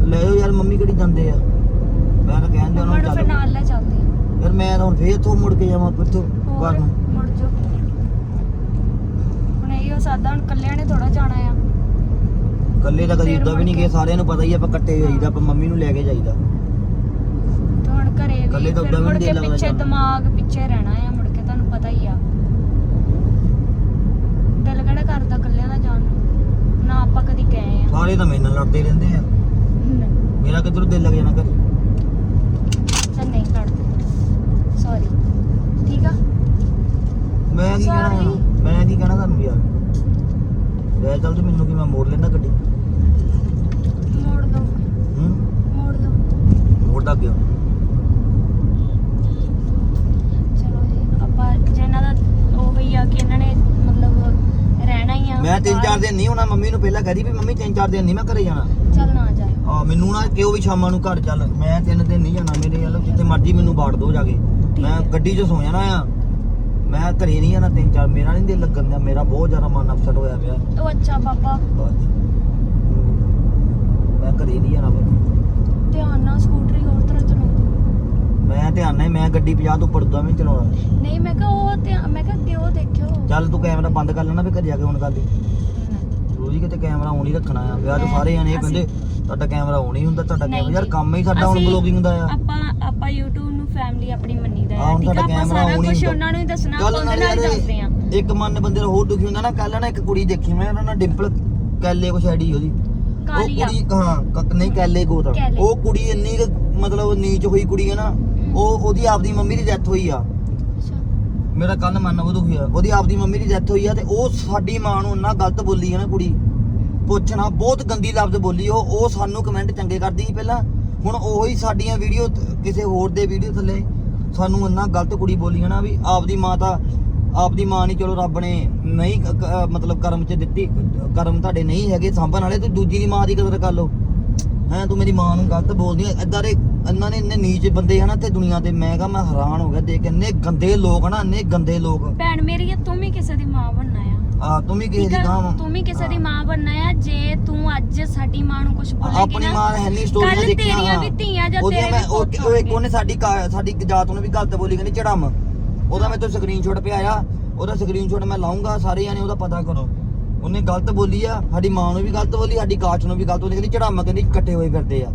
ਲੈ ਜਾਓ ਯਾਰ ਮੰਮੀ ਕਿਹੜੀ ਜਾਂਦੇ ਆ? ਮੈਂ ਤਾਂ ਕਹਿੰਦੇ ਮੰਮਾ ਉਹਨਾਂ ਨੂੰ ਨੂੰ ਫਿਰ ਚੱਲ। ਨਾਲ ਲੈ ਚੱਲਦੇ ਆ। ਯਾਰ ਮੈਂ ਤਾਂ ਹੁਣ ਫੇਰ ਤੋਂ ਮੁੜ ਕੇ ਜਾਵਾਂ ਹੋਰ ਘਰ ਨੂੰ। ਮੁੜ ਜਾਓ। ਹੁਣ ਇਹੋ ਸਾਦਾ ਹੁਣ ਕੱਲਿਆਂ ਨੇ ਥੋੜਾ ਜਾਣਾ ਆ। ਇਕੱਲੇ ਤਾਂ ਕਦੀ ਫੇਰ ਉਦਾਂ ਵੀ ਮੁੜ ਨਹੀਂ ਕੇ। ਗਏ ਸਾਰਿਆਂ ਨੂੰ ਪਤਾ ਹੀ ਆ, ਆਪਾਂ ਇਕੱਠੇ ਜਾਈਦਾ ਆਪਾਂ ਮੰਮੀ ਨੂੰ ਲੈ ਕੇ ਜਾਈਦਾ। ਤੇ ਹੁਣ ਘਰੇ ਇਕੱਲੇ ਵੀ ਤਾਂ ਫਿਰ ਉੱਦਾਂ ਵੀ ਮੁੜ ਨੀ ਕੇ ਦਿਲ ਲੱਗਦਾ ਪਿੱਛੇ ਜਾਣ ਨੂੰ। ਦਿਮਾਗ ਪਿੱਛੇ ਰਹਿਣਾ ਆ ਮੁੜ ਕੇ ਤੁਹਾਨੂੰ ਪਤਾ ਹੀ ਆ। ਦਿਲ ਕਿਹੜਾ ਕਰਦਾ ਕੱਲਿਆਂ ਦਾ ਜਾਣ ਨੂੰ? ਨਾ ਆਪਾਂ ਕਦੀ ਗਏ ਆ। ਸਾਰੇ ਤਾਂ ਮੇਰੇ ਨਾਲ ਲੜਦੇ ਰਹਿੰਦੇ ਆ। ਮੇਰਾ ਕਿਧਰ ਦਿਲ ਲੱਗ ਜਾਣਾ ਕਰੀ ਚੱਲ ਨਹੀਂ ਕੱਟ ਸੌਰੀ ਠੀਕ ਆ? ਮੈਂ ਕੀ ਕਹਿਣਾ ਮੈਂ ਕੀ ਕਹਿਣਾ ਤੁਹਾਨੂੰ ਯਾਰ? ਵੈਸੇ ਚੱਲ ਤੂੰ ਮੈਨੂੰ ਕਿ ਮੈਂ ਮੋੜ ਲੈਂਦਾ ਗੱਡੀ? ਮੋੜ ਦੋ। ਹੂੰ? ਮੋੜ ਦੋ। ਮੋੜਦਾ ਦਾ ਉਹ ਮੈਂ ਤਿੰਨ ਚਾਰ ਦਿਨ ਨਹੀਂ ਹੋਣਾ ਮੰਮੀ ਨੂੰ ਪਹਿਲਾਂ ਕਹਿ ਦੀ ਵੀ ਮੰਮੀ ਤਿੰਨ ਚਾਰ ਦਿਨ ਨਹੀਂ ਮੈਂ ਘਰੇ ਜਾਣਾ। ਚੱਲਣਾ ਆ ਮੈਨੂੰ ਨਾ ਕਿਉਂ ਵੀ ਸ਼ਾਮਾਂ ਨੂੰ ਘਰ ਚੱਲ ਮੈਂ ਤਿੰਨ ਦਿਨ ਨਹੀਂ ਜਾਣਾ ਮੇਰੇ ਵੱਲ ਜਿੱਥੇ ਮਰਜ਼ੀ ਮੈਨੂੰ ਬਾੜ ਦੋ ਜਾ ਕੇ। ਮੈਂ। ਗੱਡੀ 'ਚ ਸੋ ਜਾਣਾ ਆ। ਮੈਂ ਘਰੇ ਨਹੀਂ ਜਾਣਾ ਤਿੰਨ ਚਾਰ ਮੇਰਾ ਨਹੀਂ ਦਿਲ ਲੱਗਣ ਦਿਆ ਮੇਰਾ ਬਹੁਤ ਜ਼ਿਆਦਾ ਮਨ ਅਪਸੈਟ ਹੋਇਆ ਪਿਆ। ਉਹ ਅੱਛਾ ਬਾਬਾ। ਬਸ। ਮੈਂ ਘਰੇ ਨਹੀਂ ਜਾਣਾ ਫਿਰ ਧਿਆਨ ਨਾਲ ਸਕੂਟਰੀ ਹੋਰ ਤਰ੍ਹਾਂ ਚਲਾਉਂਦੀ ਮੈਂ ਧਿਆਨ ਨਾਲ ਮੈਂ ਗੱਡੀ 50 ਤੋਂ ਉੱਪਰ ਉਦਾਂ ਵੀ ਨੀ ਚਲਾਉਣਾ। ਨਹੀਂ ਮੈਂ ਕਿਹਾ ਉਹ ਧਿਆਨ ਮੈਂ ਕਿਹਾ ਕਿਉਂ ਦੇਖਿਓ। ਚੱਲ ਤੂੰ ਕੈਮਰਾ ਬੰਦ ਕਰ ਲੈਣਾ ਵੀ ਘਰੇ ਜਾ ਕੇ ਹੁਣ ਕਰ ਲਈ ਜ਼ਰੂਰੀ ਕਿਤੇ ਕੈਮਰਾ ਹੀ ਰੱਖਣਾ ਆ। ਵਿਆਹ 'ਚ ਸਾਰੇ ਜਾਣੇ ਕਹਿੰਦੇ ਤੁਹਾਡਾ ਕੈਮਰਾ ਹੀ ਹੁੰਦਾ ਤੁਹਾਡਾ ਨਹੀਂ ਕੈਮਰਾ ਯਾਰ ਜੀ। ਕੰਮ ਹੀ ਸਾਡਾ ਹੁਣ ਅਸੀਂ- ਬਲੌਗਿੰਗ ਦਾ ਆ। ਆਪਾਂ ਆਪਾਂ YouTube ਨੂੰ ਫੈਮਿਲੀ ਆਪਣੀ ਹੈ। ਹੁਣ ਠੀਕ ਆ ਸਾਡਾ ਆਪਾਂ ਸਾਰਾ on ਹੀ ਕੁਝ ਹੁੰਦਾ। ਉਹਨਾਂ ਨੂੰ ਹੀ ਦੱਸਣਾ ਆਪਾਂ ਨਾਲ ਹੀ ਦੱਸਦੇ ਆ ਇੱਕ ਮਨ ਬੰਦੇ ਦਾ ਹੋਰ ਦੁਖੀ ਹੁੰਦਾ ਨਾ ਕੱਲ ਨਾ ਇੱਕ ਕੁੜੀ ਦੇਖੀ ਮੈਂ ਉਹਨਾਂ ਨਾਲ ਡਿੰਪਲ ਕੈਲੇ ਕੁਛ ਆਈਡੀ ਉਹਦੀ। ਉਹ ਕੁੜੀ ਹਾਂ ਕ- ਨਹੀਂ ਕੈਲੇ ਗੋਤ ਕੈਲੇ। ਉਹ ਕੁੜੀ ਇੰਨੀ ਕੁ ਮਤਲਬ ਨੀਚ ਹੋਈ ਕੁੜੀ ਹੈ ਨਾ ਉਹ ਉਹਦੀ ਆਪਦੀ ਮੰਮੀ ਦੀ ਡੈਥ ਹੋਈ ਆ। ਮੇਰਾ ਕੱਲ ਮਨ ਉਹ ਦੁਖੀ ਆ ਉਹਦੀ ਆਪਦੀ ਮੰਮੀ ਦੀ ਡੈਥ ਹੋਈ ਆ ਤੇ ਉਹ ਸਾਡੀ ਮਾਂ ਨੂੰ ਇੰਨਾ ਗਲਤ ਬੋਲੀ ਹੈ ਨਾ ਕੁੜੀ। ਪੁੱਛਣਾ ਬਹੁਤ ਗੰਦੀ ਲਫ਼ਜ਼ ਬੋਲੀ ਉਹ ਉਹ ਸਾਨੂੰ ਕਮੈਂਟ ਚੰਗੇ ਕਰਦੀ ਸੀ ਪਹਿਲਾਂ। ਹੁਣ ਉਹੀ ਸਾਡੀਆਂ ਵੀਡੀਓ ਕਿਸੇ ਹੋਰ ਦੇ ਵੀਡੀਓ ਥੱਲੇ ਸਾਨੂੰ ਇੰਨਾ ਗਲਤ ਕੁੜੀ ਬੋਲੀ ਹੈ ਨਾ ਵੀ ਆਪਦੀ ਮਾਂ ਤਾਂ ਆਪਦੀ ਮਾਂ ਨਹੀਂ ਚਲੋ ਰੱਬ ਨੇ ਨਹੀਂ ਮਤਲਬ ਕਰਮ ਚ ਦਿੱਤੀ ਕਰਮ ਤੁਹਾਡੇ ਨਹੀਂ ਹੈਗੇ ਸਾਂਭਣ ਵਾਲੇ ਤੂੰ ਦੂਜੀ ਦੀ ਮਾਂ ਦੀ ਕਦਰ ਕਰ ਲਓ। ਹੈਂ ਤੂੰ ਮੇਰੀ ਮਾਂ ਨੂੰ ਗਲਤ ਬੋਲਦੀ ਐ ਏਦਾਂ ਦੇ ਇਹਨਾਂ ਨੇ ਇੰਨੇ ਨੀਚ ਬੰਦੇ ਹਨ ਤੇ ਦੁਨੀਆ ਤੇ ਮੈਂ ਕਹਾ ਮੈਂ ਹੈਰਾਨ ਹੋ ਗਿਆ ਦੇਖ ਇੰਨੇ ਗੰਦੇ ਲੋਕ ਹਨ ਇੰਨੇ ਗੰਦੇ ਲੋਕ। ਭੈਣ ਮੇਰੀ ਆ, ਤੂੰ ਵੀ ਕਿਸੇ ਦੀ ਮਾਂ ਬਣਨਾ ਆ ਆ ਤੂੰ ਵੀ ਕਿਸੇ ਠੀਕ ਦੀ ਆ ਗਾਂ ਤੂੰ ਵੀ ਕਿਸੇ ਦੀ ਮਾਂ ਬਣਨਾ ਆ ਜੇ ਤੂੰ ਅੱਜ ਸਾਡੀ ਮਾਂ ਨੂੰ ਕੁਝ ਬੋਲੇਗੀ ਆਪਣੀ ਨਾ ਮਾਂ ਹੈ ਨਹੀਂ ਸਟੋਰੀਆਂ ਕੱਲ੍ਹ ਦੇਖੀਆਂ ਤੇਰੀਆਂ ਵੀ। ਧੀਆਂ ਜਾਂ ਉਹਦੀਆਂ ਤੇਰੇ ਮੈਂ ਵੀ ਉਹ ਪੁੱਤ ਉਹ ਇੱਕ ਹੋਣਗੇ। ਉਹਨੇ ਸਾਡੀ ਕਾ- ਸਾਡੀ ਜਾਤ ਨੂੰ ਵੀ ਗਲਤ ਬੋਲੀ ਕਹਿੰਦੀ ਚੜਮ ਉਹਦਾ ਮੈਂ ਤੋਂ ਸਕਰੀਨਸ਼ਾਟ ਪਿਆ ਆ। ਉਹਦਾ ਸਕਰੀਨਸ਼ਾਟ ਮੈਂ ਲਾਉਂਗਾ ਸਾਰੇ ਜਾਣੇ ਉਹਦਾ ਪਤਾ ਕਰੋ। ਉਹਨੇ ਗਲਤ ਬੋਲੀ ਆ ਸਾਡੀ ਮਾਂ ਨੂੰ ਵੀ ਗਲਤ ਬੋਲੀ ਸਾਡੀ ਕਾਸ਼ ਨੂੰ ਵੀ ਗਲਤ ਬੋਲੀ ਕਹਿੰਦੀ ਚੜਮ ਕਹਿੰਦੀ ਇਕੱਠੇ ਹੋਏ ਫਿਰਦੇ ਆ।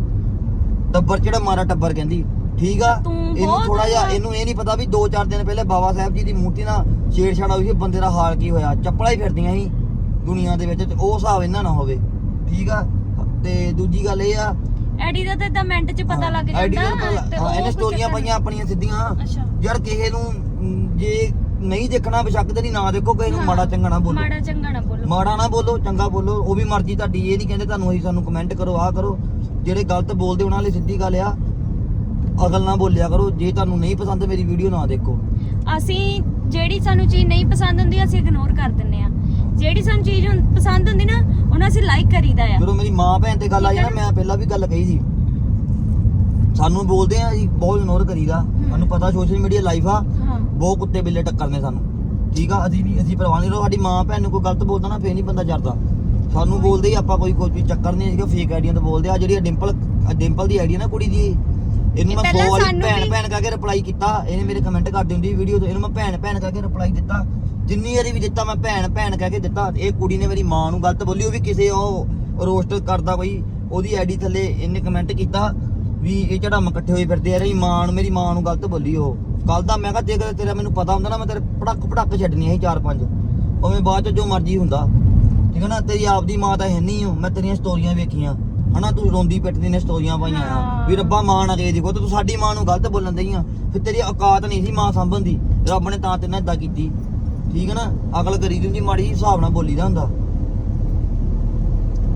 ਟੱਬਰ ਜਿਹੜਾ ਮਾਰਾ ਟੱਬਰ ਕਹਿੰਦੀ। ਠੀਕ ਆ? ਤੂੰ ਇਹਨੂੰ ਬਹੁਤ ਥੋੜਾ ਜਿਹਾ ਇਹਨੂੰ ਇਹ ਨਹੀਂ ਪਤਾ ਵੀ 2-4 ਦਿਨ ਪਹਿਲੇ ਬਾਬਾ ਸਾਹਿਬ ਜੀ ਦੀ ਮੂਰਤੀ ਨਾਲ ਛੇੜਛਾੜ ਹੋਈ ਸੀ ਬੰਦੇ ਦਾ ਹਾਲ ਕੀ ਹੋਇਆ? ਚੱਪਲਾਂ ਹੀ ਫਿਰਦੀਆਂ ਸੀ ਦੁਨੀਆ ਦੇ ਵਿੱਚ ਤੇ ਉਹ ਹਿਸਾਬ ਇਹਨਾਂ ਨਾ ਹੋਵੇ। ਠੀਕ ਆ? ਤੇ ਦੂਜੀ ਗੱਲ ਇਹ ਆ ਐਡੀ ਦਾ ਤਾਂ ਇਦਾਂ ਮਿੰਟ 'ਚ ਪਤਾ ਲੱਗ ਦਾ ਜਾਂਦਾ ਲੱਗ- ਤੇ ਹਾਂ, ਉਹ ਇਹਨੇ ਸਟੋਰੀਆਂ ਚੱਕਰ ਪਾਈਆਂ ਆਪਣੀਆਂ ਸਿੱਧੀਆਂ। ਅੱਛਾ। ਯਾਰ ਕਿਸੇ ਨੂੰ ਮ, ਜੇ ਨਹੀਂ ਦੇਖਣਾ ਬਸ਼ੱਕ ਤੇ ਨਹੀਂ ਨਾ ਦੇਖੋ ਕਿਸੇ ਨੂੰ ਹਾਂ, ਮਾੜਾ ਚੰਗਾ ਨਾ ਬੋਲੋ। ਮਾੜਾ ਚੰਗਾ ਨਾ ਬੋਲੋ। ਮਾੜਾ ਨਾ ਬੋਲੋ ਚੰਗਾ ਬੋਲੋ ਉਹ ਵੀ ਮਰਜ਼ੀ ਤੁਹਾਡੀ। ਇਹ ਨਹੀਂ ਕਹਿੰਦੇ ਤੁਹਾਨੂੰ ਅਸੀਂ ਸਾਨੂੰ ਕਮੈਂਟ ਕਰੋ ਆਹ ਕਰੋ। ਜਿਹੜੇ ਗਲਤ ਬੋਲਦੇ ਉਹਨਾਂ ਲਈ ਸਿੱਧੀ ਗੱਲ ਆ। ਅਗਲ ਨਾ ਬੋਲਿਆ ਕਰੋ ਜੇ ਤੁਹਾਨੂੰ ਨਹੀਂ ਪਸੰਦ ਮੇਰੀ ਵੀਡੀਓ ਨਾ ਦੇਖੋ। ਅਸੀਂ ਜਿਹੜੀ ਸਾਨੂੰ ਚੀਜ਼ ਨਹੀਂ ਪਸੰਦ ਹੁੰਦੀ ਅਸੀਂ ਇਗਨੋਰ ਕਰ ਦਿੰਨੇ ਆ ਜਿਹੜੀ ਸਾਨੂੰ ਚੀਜ਼ ਹੁਣ ਪਸੰਦ ਹੁੰਦੀ ਨਾ ਉਹਨੂੰ ਅਸੀਂ ਲਾਈਕ ਕਰੀਦਾ ਆ। ਜਦੋਂ ਮੇਰੀ ਮਾਂ ਭੈਣ ਤੇ ਗੱਲ ਆਈ ਨਾ? ਮੈਂ ਪਹਿਲਾਂ ਵੀ ਗੱਲ ਕਹੀ ਸੀ। ਸਾਨੂੰ ਬੋਲਦੇ ਆ ਜੀ ਬਹੁਤ ਇਗਨੋਰ ਕਰੀਦਾ। ਸਾਨੂੰ ਪਤਾ ਸੋਸ਼ਲ ਮੀਡੀਆ ਲਾਈਫ ਆ ਹਾਂ। ਬਹੁਤ ਕੁੱਤੇ ਬਿੱਲੇ ਟੱਕਰਨੇ ਸਾਨੂੰ। ਠੀਕ ਆ? ਅਸੀਂ ਵੀ ਅਸੀਂ ਪਰਵਾਹ ਨਹੀਂ ਲੋ ਸਾਡੀ ਮਾਂ ਭੈਣ ਨੂੰ ਕੋਈ ਗਲਤ ਬੋਲਦਾ ਨਾ ਫੇਰ ਨਹੀਂ ਬੰਦਾ ਜਰਦਾ। ਸਾਨੂੰ ਬੋਲਦੇ ਹੀ ਆਪਾਂ ਕੋਈ ਕੋਈ ਚੱਕਰ ਨਹੀਂ ਹੈਗਾ ਫੇਕ ਆਈਡੀਆਂ ਤੋਂ ਬੋਲਦੇ ਆ। ਜਿਹੜੀ ਡਿੰਪਲ ਡਿੰਪਲ ਦੀ ਆਈਡੀ ਨਾ ਕੁੜੀ ਦੀ ਇਹਨੂੰ ਮੈਂ ਪਹਿਲਾਂ ਦੋ ਵਾਰੀ ਸਾਨੂੰ ਭੈਣ ਵੀ- ਭੈਣ ਰਿਪਲਾਈ ਕੀਤਾ। ਇਹਨੇ ਮੇਰੇ ਕਮੈਂਟ ਕਰਦੀ ਹੁੰਦੀ ਵੀਡੀਓ ਤੋਂ। ਇਹਨੂੰ ਮੈਂ ਭੈਣ ਭੈਣ ਕਹਿ ਕੇ ਰਿਪਲਾਈ ਦਿੱਤਾ। ਜਿੰਨੀ ਵਾਰੀ ਵੀ ਦਿੱਤਾ ਮੈਂ ਭੈਣ ਭੈਣ ਕਹਿ ਕੇ ਦਿੱਤਾ। ਇਹ ਕੁੜੀ ਨੇ ਮੇਰੀ ਮਾਂ ਨੂੰ ਗਲਤ ਬੋਲੀ। ਉਹ ਵੀ ਕਿਸੇ ਉਹ ਰੋਸਟ ਕਰਦਾ ਕੋਈ। ਉਹਦੀ ਆਈਡੀ ਥੱਲੇ ਇਹਨੇ ਕਮੈਂਟ ਕੀਤਾ ਵੀ ਇਹ ਚੜਾਮ ਇਕੱਠੇ ਹੋਏ ਫਿਰਦੇ ਆ। ਰਹੀ ਮਾਂ ਨੂੰ ਮੇਰੀ ਮਾਂ ਨੂੰ ਗਲਤ ਬੋਲੀ ਉਹ। ਕੱਲ ਦਾ ਮੈਂ ਕਿਹਾ ਜੇ ਕਦੇ ਤੇਰਾ ਮੈਨੂੰ ਪਤਾ ਹੁੰਦਾ ਨਾ ਮੈਂ ਤੇਰੇ ਪੜਕ ਪੜਕ ਛੱਡਣੀ ਸੀ ਚਾਰ ਪੰਜ। ਉਵੇਂ ਬਾਅਦ ਚ ਜੋ ਮਰਜ਼ੀ ਹੁੰਦਾ। ਠੀਕ ਹੈ ਨਾ? ਤੇਰੀ ਆਪਦੀ ਮਾਂ ਤਾਂ ਹੈ ਨਹੀਂ ਹੋ ਮੈਂ ਤੇਰੀਆਂ ਸਟੋਰੀਆਂ ਵੇਖੀਆਂ। ਹਨਾ ਤੂੰ ਰੋਂਦੀ ਪਿੱਟਦੀ ਨੇ ਸਟੋਰੀਆਂ ਪਾਈਆਂ ਆ। ਵੀ ਰੱਬਾ ਮਾਂ ਨਾ ਦੇ ਦੀ ਕੋ ਤੂੰ ਸਾਡੀ ਮਾਂ ਨੂੰ ਗਲਤ ਬੋਲਣ ਦਈ ਆ। ਫਿਰ ਤੇਰੀ ਔਕਾਤ ਨਹੀਂ ਸੀ ਮਾਂ ਸੰਭਣ ਦੀ। ਰੱਬ ਨੇ ਤਾਂ ਤੇਨਾਂ ਇਦਾਂ ਕੀਤੀ। ਠੀਕ ਹੈ ਨਾ? ਅਕਲ ਕਰੀ ਦੀ ਹੁੰਦੀ ਮਾੜੀ ਹਿਸਾਬ ਨਾਲ ਬੋਲੀਦਾ ਹੁੰਦਾ।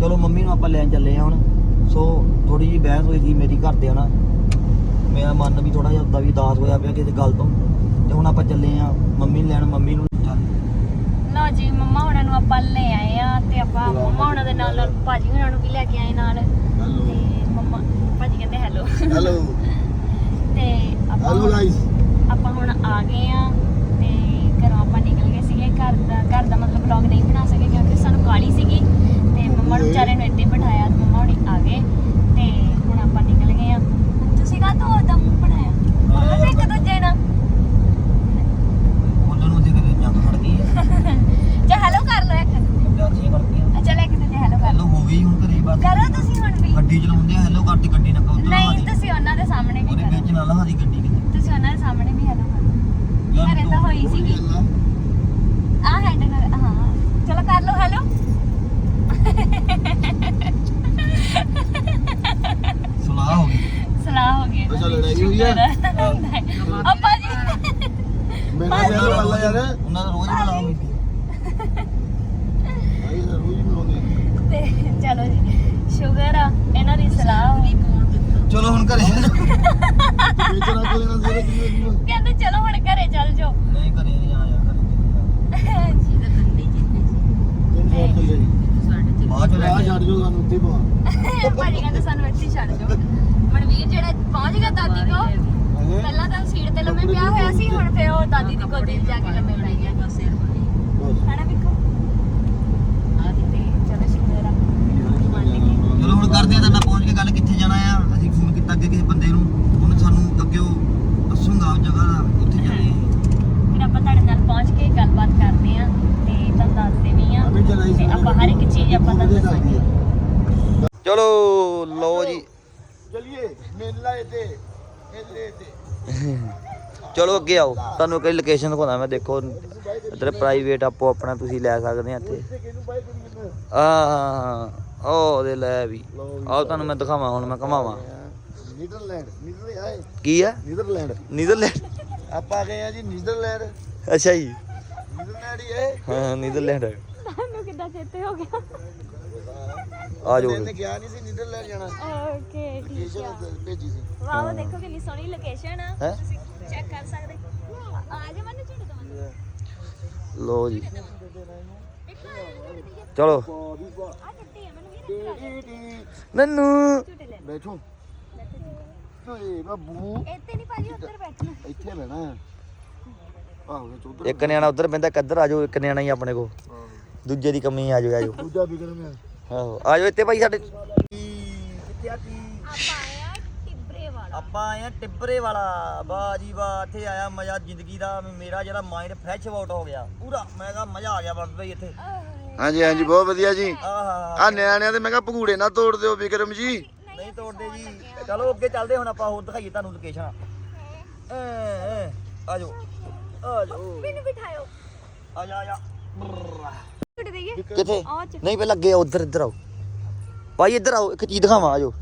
ਚਲੋ ਮੰਮੀ ਨੂੰ ਆਪਾਂ ਲੈਣ ਚੱਲੇ ਆ ਹੁਣ। ਸੋ ਥੋੜੀ ਜਿਹੀ ਬਹਿਸ ਹੋਈ ਸੀ ਮੇਰੀ ਘਰ ਦੇ ਨਾਲ। ਮੇਰਾ ਮਨ ਵੀ ਥੋੜਾ ਜਿਹਾ ਉਦਾਂ ਵੀ ਉਦਾਸ ਹੋਇਆ ਪਿਆ ਕਿਸੇ ਗੱਲ ਤੋਂ। ਤੇ ਹੁਣ ਆਪਾਂ ਚੱਲੇ ਆ ਮੰਮੀ ਨੂੰ ਲੈਣ ਮੰਮੀ ਨੂੰ ਲਓ ਜੀ ਮੰਮਾ ਹੁਣਾਂ ਨੂੰ ਆਪਾਂ ਲੈ ਆਏ ਆ ਤੇ ਆਪਾਂ ਮੰਮਾ ਹੁਣਾਂ ਦੇ ਨਾਲ ਨਾਲ ਭਾਜੀ ਹੁਣਾਂ ਨੂੰ ਵੀ ਲੈ ਕੇ ਆਏ ਨਾਲ। ਤੇ ਮੰਮਾ ਭਾਜੀ ਕਹਿੰਦੇ ਹੈਲੋ ਹੈਲੋ ਤੇ ਆਪਾਂ ਹੈਲੋ ਹੁਣ- ਗਾਇਸ ਆਪਾਂ ਹੁਣ ਆ ਗਏ ਆ ਤੇ ਘਰੋਂ ਆਪਾਂ ਨਿਕਲ ਗਏ ਸੀਗੇ। ਘਰ ਦਾ ਘਰ ਦਾ ਮਤਲਬ ਵਲੌਗ ਨਹੀਂ ਬਣਾ ਸਕੇ ਕਿਉਂਕਿ ਸਾਨੂੰ ਕਾਲੀ ਸੀਗੀ। ਤੇ ਮੰਮਾ ਨੂੰ ਵਿਚਾਰੇ ਨੂੰ ਇੱਥੇ ਬਿਠਾਇਆ ਤੇ ਮੰਮਾ ਹੁਣੀ ਆ ਗਏ। ਤੇ ਹੁਣ ਆਪਾਂ ਨਿਕਲ ਗਏ ਆ। ਤੁਸੀਂ ਕਾ ਤੋਂ ਮੂੰਹ ਬਣਾਇਆ ਦੂਜੇ ਨਾਲ ਉਹਨਾਂ ਨੂੰ ਦੇਖੇ ਜੰਗ ਖੜ ਗਈ ਆ ਚਾ ਹੈਲੋ ਕਰ ਲਓ ਇੱਕ ਪੰਜਾਬੀਆਂ ਕਰਦੀ ਆ ਚਲ ਇੱਕ ਦੂਜੇ ਹੈਲੋ ਕਰ। ਹੈਲੋ ਲਓ ਹੋ ਗਈ ਹੁਣ ਘਰੇ ਬਸ। ਕਰੋ ਤੁਸੀਂ ਹੁਣ ਵੀ। ਗੱਡੀ ਚਲਾਉਂਦੇ ਆ ਹੈਲੋ ਕਰਦੀ ਗੱਡੀ ਨਾ ਕਹੋ ਨਹੀਂ ਤੁਸੀਂ ਉਹਨਾਂ ਦੇ ਸਾਹਮਣੇ ਵੀ ਉਹਦੇ ਕਰੋ। ਵਿੱਚ ਨਾਲ ਹਰੀ ਗੱਡੀ ਕਿਤੇ। ਤੁਸੀਂ ਉਹਨਾਂ ਦੇ ਸਾਹਮਣੇ ਵੀ ਹੈਲੋ ਕਰੋ। ਘਰੇ ਤਾਂ ਹੋਈ ਸੀਗੀ। ਆ ਹੈਂਡ ਨਾਲ ਹਾਂ। ਚਲੋ ਕਰ ਲਓ ਹੈਲੋ ਸੁਲਾਹ ਹੋ ਗਈ। ਸਲਾਹ ਹੋ ਗਈ। ਇਹਨਾਂ ਅੱਛਾ, ਦੀ। ਲੜਾਈ ਹੋਈ ਆ? ਸ਼ੁਕਰ ਆ। ਅੱਪਾ ਜੀ ਮੈਂ ਕਿਹਾ ਯਾਰ ਅੱਲਾ ਯਾਰ। ਉਹਨਾਂ ਦਾ ਰੋਜ਼ ਬੁਲਾਓ ਹੋਈ ਸੀ ਆਈ ਤਾਂ ਰੋਜ਼ ਹੀ ਬਣਾਉਂਦੇ ਤੇ ਚਲੋ ਜੀ ਸ਼ੁਕਰ ਆ ਇਹਨਾਂ ਦੀ ਸਲਾਹ ਹੋਈ ਚਲੋ ਹੁਣ ਘਰੇ ਵੇਚਣਾ ਕਿ ਲੈਣਾ ਸੀ ਕੀ ਕੀ ਕਹਿੰਦੇ ਚਲੋ ਹੁਣ ਘਰੇ ਚੱਲ ਜਾਓ ਨਹੀਂ ਘਰੇ ਨਹੀਂ ਆਇਆ ਘਰੇ ਨਹੀਂ ਤਿੰਨ ਛੱਡ ਜਾਓ ਸਾਨੂੰ ਉੱਥੇ ਪਵਾ ਭਾਜੀ ਕਹਿੰਦੇ ਸਾਨੂੰ ਇੱਥੇ ਹੀ ਛੱਡ ਦਿਓ ਮਨਵੀਰ ਜਿਹੜਾ ਪਹੁੰਚ ਗਿਆ ਦਾਦੀ ਕੋ ਪਹਿਲਾਂ ਤਾਂ ਸੀਟ ਤੇ ਲੰਮੇ ਪਿਆ ਹੋਇਆ ਸੀ ਹੁਣ ਫੇਰ ਉਹ ਦਾਦੀ ਦੀ ਗੋਦੀ 'ਚ ਜਾ ਕੇ ਲੰਮੇ ਪੈ ਗਿਆ ਹਣਾ ਵੇਖੋ ਤੇ ਚਲੋ ਸ਼ੁਕਰ ਆ ਮੰਨ ਗਈ ਚਲੋ ਹੁਣ ਕਰਦੇ ਆ ਤੁਹਾਡਾ ਪਹੁੰਚ ਕੇ ਗੱਲ ਕਿੱਥੇ ਜਾਣਾ ਆ ਅਸੀਂ ਫੋਨ ਕੀਤਾ ਅੱਗੇ ਕਿਸੇ ਬੰਦੇ ਨੂੰ ਉਹਨੇ ਸਾਨੂੰ ਅੱਗੇ ਉਹ ਦੱਸੂਗਾ ਉਹ ਜਗ੍ਹਾ ਦਾ ਉੱਥੇ ਚੱਲੇ ਫਿਰ ਆਪਾਂ ਤੁਹਾਡੇ ਨਾਲ ਪਹੁੰਚ ਕੇ ਗੱਲਬਾਤ ਕਰਦੇ ਆ ਤੇ ਤੁਹਾਨੂੰ ਦੱਸਦੇ ਵੀ ਆ ਅਬੇ ਚਲਾਈ ਤੇ ਆਪਾਂ ਹਰ ਇੱਕ ਚੀਜ਼ ਆਪਾਂ ਤੁਹਾਨੂੰ ਦੱਸਾਂਗੇ ਚਲੋ ਲਓ ਜੀ ਚਲਿਏ ਮੇਲਾ ਇੱਥੇ ਮੇਲੇ ਤੇ ਚਲੋ ਅੱਗੇ ਆਓ। ਤੁਹਾਨੂੰ ਕਈ ਲੋਕੇਸ਼ਨ ਦਿਖਾਉਂਦਾ ਮੈਂ? ਦੇਖੋ ਇੱਧਰ ਪ੍ਰਾਈਵੇਟ ਆਪੋ ਆਪਣਾ ਤੁਸੀਂ ਲੈ ਸਕਦੇ ਆ ਇੱਥੇ। ਆ ਉਹ ਦੇ ਲੈ ਵੀ। ਆਓ ਤੁਹਾਨੂੰ ਮੈਂ ਦਿਖਾਵਾਂ ਹੁਣ ਮੈਂ ਕਮਾਵਾਂ। ਨੀਦਰਲੈਂਡ ਨੀਦਰ ਆਏ। ਕੀ ਆ? ਨੀਦਰਲੈਂਡ ਨੀਦਰਲੈਂਡ ਆਪਾਂ ਆ ਗਏ ਆ ਜੀ ਨੀਦਰਲੈਂਡ ਅੱਛਾ ਜੀ। ਨੀਦਰਲੈਂਡ ਹੀ ਹੈ ਹਾਂ ਨੀਦਰਲੈਂਡ ਤੁਹਾਨੂੰ ਕਿੱਦਾਂ ਚੇਤੇ ਹੋ ਗਿਆ? ਆ ਜਾਓ ਇਹਨੇ ਕਿਹਾ ਨਹੀਂ ਸੀ ਨੀਦਰਲੈਂਡ ਜਾਣਾ। ਓਕੇ ਠੀਕ ਲੋਕੇਸ਼ਨ ਭੇਜੀ ਸੀ। ਵਾਓ ਦੇਖੋ ਕਿੰਨੀ ਸੋਹਣੀ ਲੋਕੇਸ਼ਨ ਆ। ਹੈਂ? ਤੁਸੀਂ ਚੈੱਕ ਕਰ ਸਕਦੇ? ਆ ਆ ਜਾ। ਮੈਨੂੰ ਦਵਾਂ ਚਲੋ। ਆ ਮੈਨੂੰ ਵੀ ਨੰਨੂ ਲੈ ਬੈਠੋ। ਓਏ ਬਾਬੂ ਇੱਥੇ ਨਹੀਂ ਭਾਜੀ ਉੱਧਰ ਬੈਠਣਾ। ਇੱਥੇ ਬਹਿਣਾ ਹੈ। ਆਹੋ ਇਹ ਚੌਧਰ ਇੱਕ ਨਿਆਣਾ ਉਧਰ ਪੈਂਦਾ ਕਿੱਧਰ ਆ ਜਾਓ ਇੱਕ ਨਿਆਣਾ ਹੀ ਆਪਣੇ ਕੋ ਦੂਜੇ ਦੀ ਕਮੀ ਆ ਜਾਓ ਆ ਜਾਓ। ਦੂਜਾ ਵਿਕਰ ਮੈਂ ਆਹੋ ਆ ਜਾਓ ਇੱਥੇ ਭਾਈ ਸਾਡੇ। ਕਿੱਥੇ ਆ ਆਪਾਂ ਆਏ ਆਪਾਂ ਆਏ ਆ ਟਿੱਬਰੇ ਵਾਲਾ। ਵਾਹ ਜੀ ਵਾਹ ਇੱਥੇ ਆਇਆ ਮਜ਼ਾ ਜ਼ਿੰਦਗੀ ਦਾ। ਮੇਰਾ ਜਿਹੜਾ ਮਾਈਂਡ ਫਰੈਸ਼ ਆਊਟ ਹੋ ਗਿਆ। ਪੂਰਾ ਮੈਂ ਕਿਹਾ ਮਜ਼ਾ ਆ ਗਿਆ ਬਸ ਬਈ ਇੱਥੇ। ਹਾਂਜੀ ਹਾਂਜੀ ਬਹੁਤ ਵਧੀਆ ਜੀ। ਆਹਾ ਆ ਨਿਆਣਿਆਂ ਦੇ ਮੈਂ ਕਿਹਾ ਭਗੂੜੇ ਨਾ ਤੋੜ ਦਿਓ ਵਿਕਰਮ ਜੀ। ਨਹੀਂ ਤੋੜਦੇ ਜੀ। ਚਲੋ ਅੱਗੇ ਚੱਲਦੇ ਹੁਣ ਆਪਾਂ ਹੋਰ ਦਿਖਾਈਏ ਤੁਹਾਨੂੰ ਲੋਕੇਸ਼ਨ ਆ ਜਾਓ ਆ ਜਾਓ ਮੈਨੂੰ ਬਿਠਾਇਓ। ਆ ਜਾ ਆ ਜਾ। ਦੇਈਏ। ਕਿੱਥੇ? ਚ। ਨਹੀਂ ਪਹਿਲਾਂ ਅੱਗੇ ਉਧਰ ਇੱਧਰ ਆਓ। ਭਾਈ ਇੱਧਰ ਆਓ ਇੱਕ ਚੀਜ਼ ਦਿਖਾਵਾਂ ਆ ਜਾਓ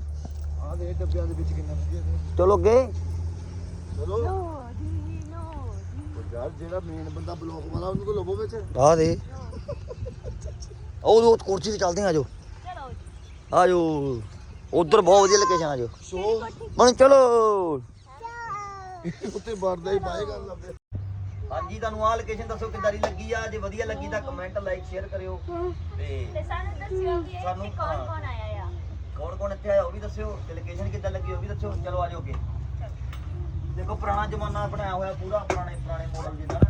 ਆ ਦੇ ਡੱਬਿਆਂ ਦੇ ਵਿੱਚ ਕਿੰਨਾ ਵਧੀਆ। ਚਲੋ ਅੱਗੇ। ਚਲੋ। ਨੋ ਦੀ ਨੋ ਦੀ ਯਾਰ ਜਿਹੜਾ ਮੇਨ ਬੰਦਾ ਬਲੌਕ ਵਾਲਾ ਉਹਨੂੰ ਕੋ ਲਵੋ ਵਿੱਚ। ਆ ਦੇ। ਉਹ ਉਹ ਕੁਰਸੀ ਤੇ ਚੱਲਦੇ ਆ ਜਾਓ ਚਲੋ ਆ ਜਾਓ ਉਧਰ ਬਹੁਤ ਵਧੀਆ ਲੋਕੇਸ਼ਨ ਆ ਜਾਓ ਸੋ। ਹੁਣ ਚਲੋ। *laughs* ਉੱਤੇ ਵੜਦਾ ਹੀ ਪਾਏਗਾ ਲੱਭੇ ਹਾਂਜੀ ਤੁਹਾਨੂੰ ਆਹ ਲੋਕੇਸ਼ਨ ਦੱਸੋ ਕਿੱਦਾਂ ਦੀ ਲੱਗੀ ਆ? ਜੇ ਵਧੀਆ ਲੱਗੀ ਤਾਂ ਕਮੈਂਟ ਲਾਈਕ ਸ਼ੇਅਰ ਕਰਿਓ। ਤੇ ਤੇ ਸਾਨੂੰ ਦੱਸਿਓ ਵੀ ਸਾਨੂੰ- ਕੌਣ ਕੌਣ ਆਇਆ ਆ। ਕੌਣ ਕੌਣ ਇੱਥੇ ਆਇਆ ਉਹ ਵੀ ਦੱਸਿਓ ਤੇ ਲੋਕੇਸ਼ਨ ਕਿੱਦਾਂ ਲੱਗੀ ਉਹ ਵੀ ਦੱਸਿਓ ਚਲੋ ਆ ਜਾਓ ਅੱਗੇ। ਦੇਖੋ ਪੁਰਾਣਾ ਜ਼ਮਾਨਾ ਬਣਾਇਆ ਹੋਇਆ ਪੂਰਾ ਪੁਰਾਣੇ ਪੁਰਾਣੇ ਮਾਡਲ ਜਿੱਦਾਂ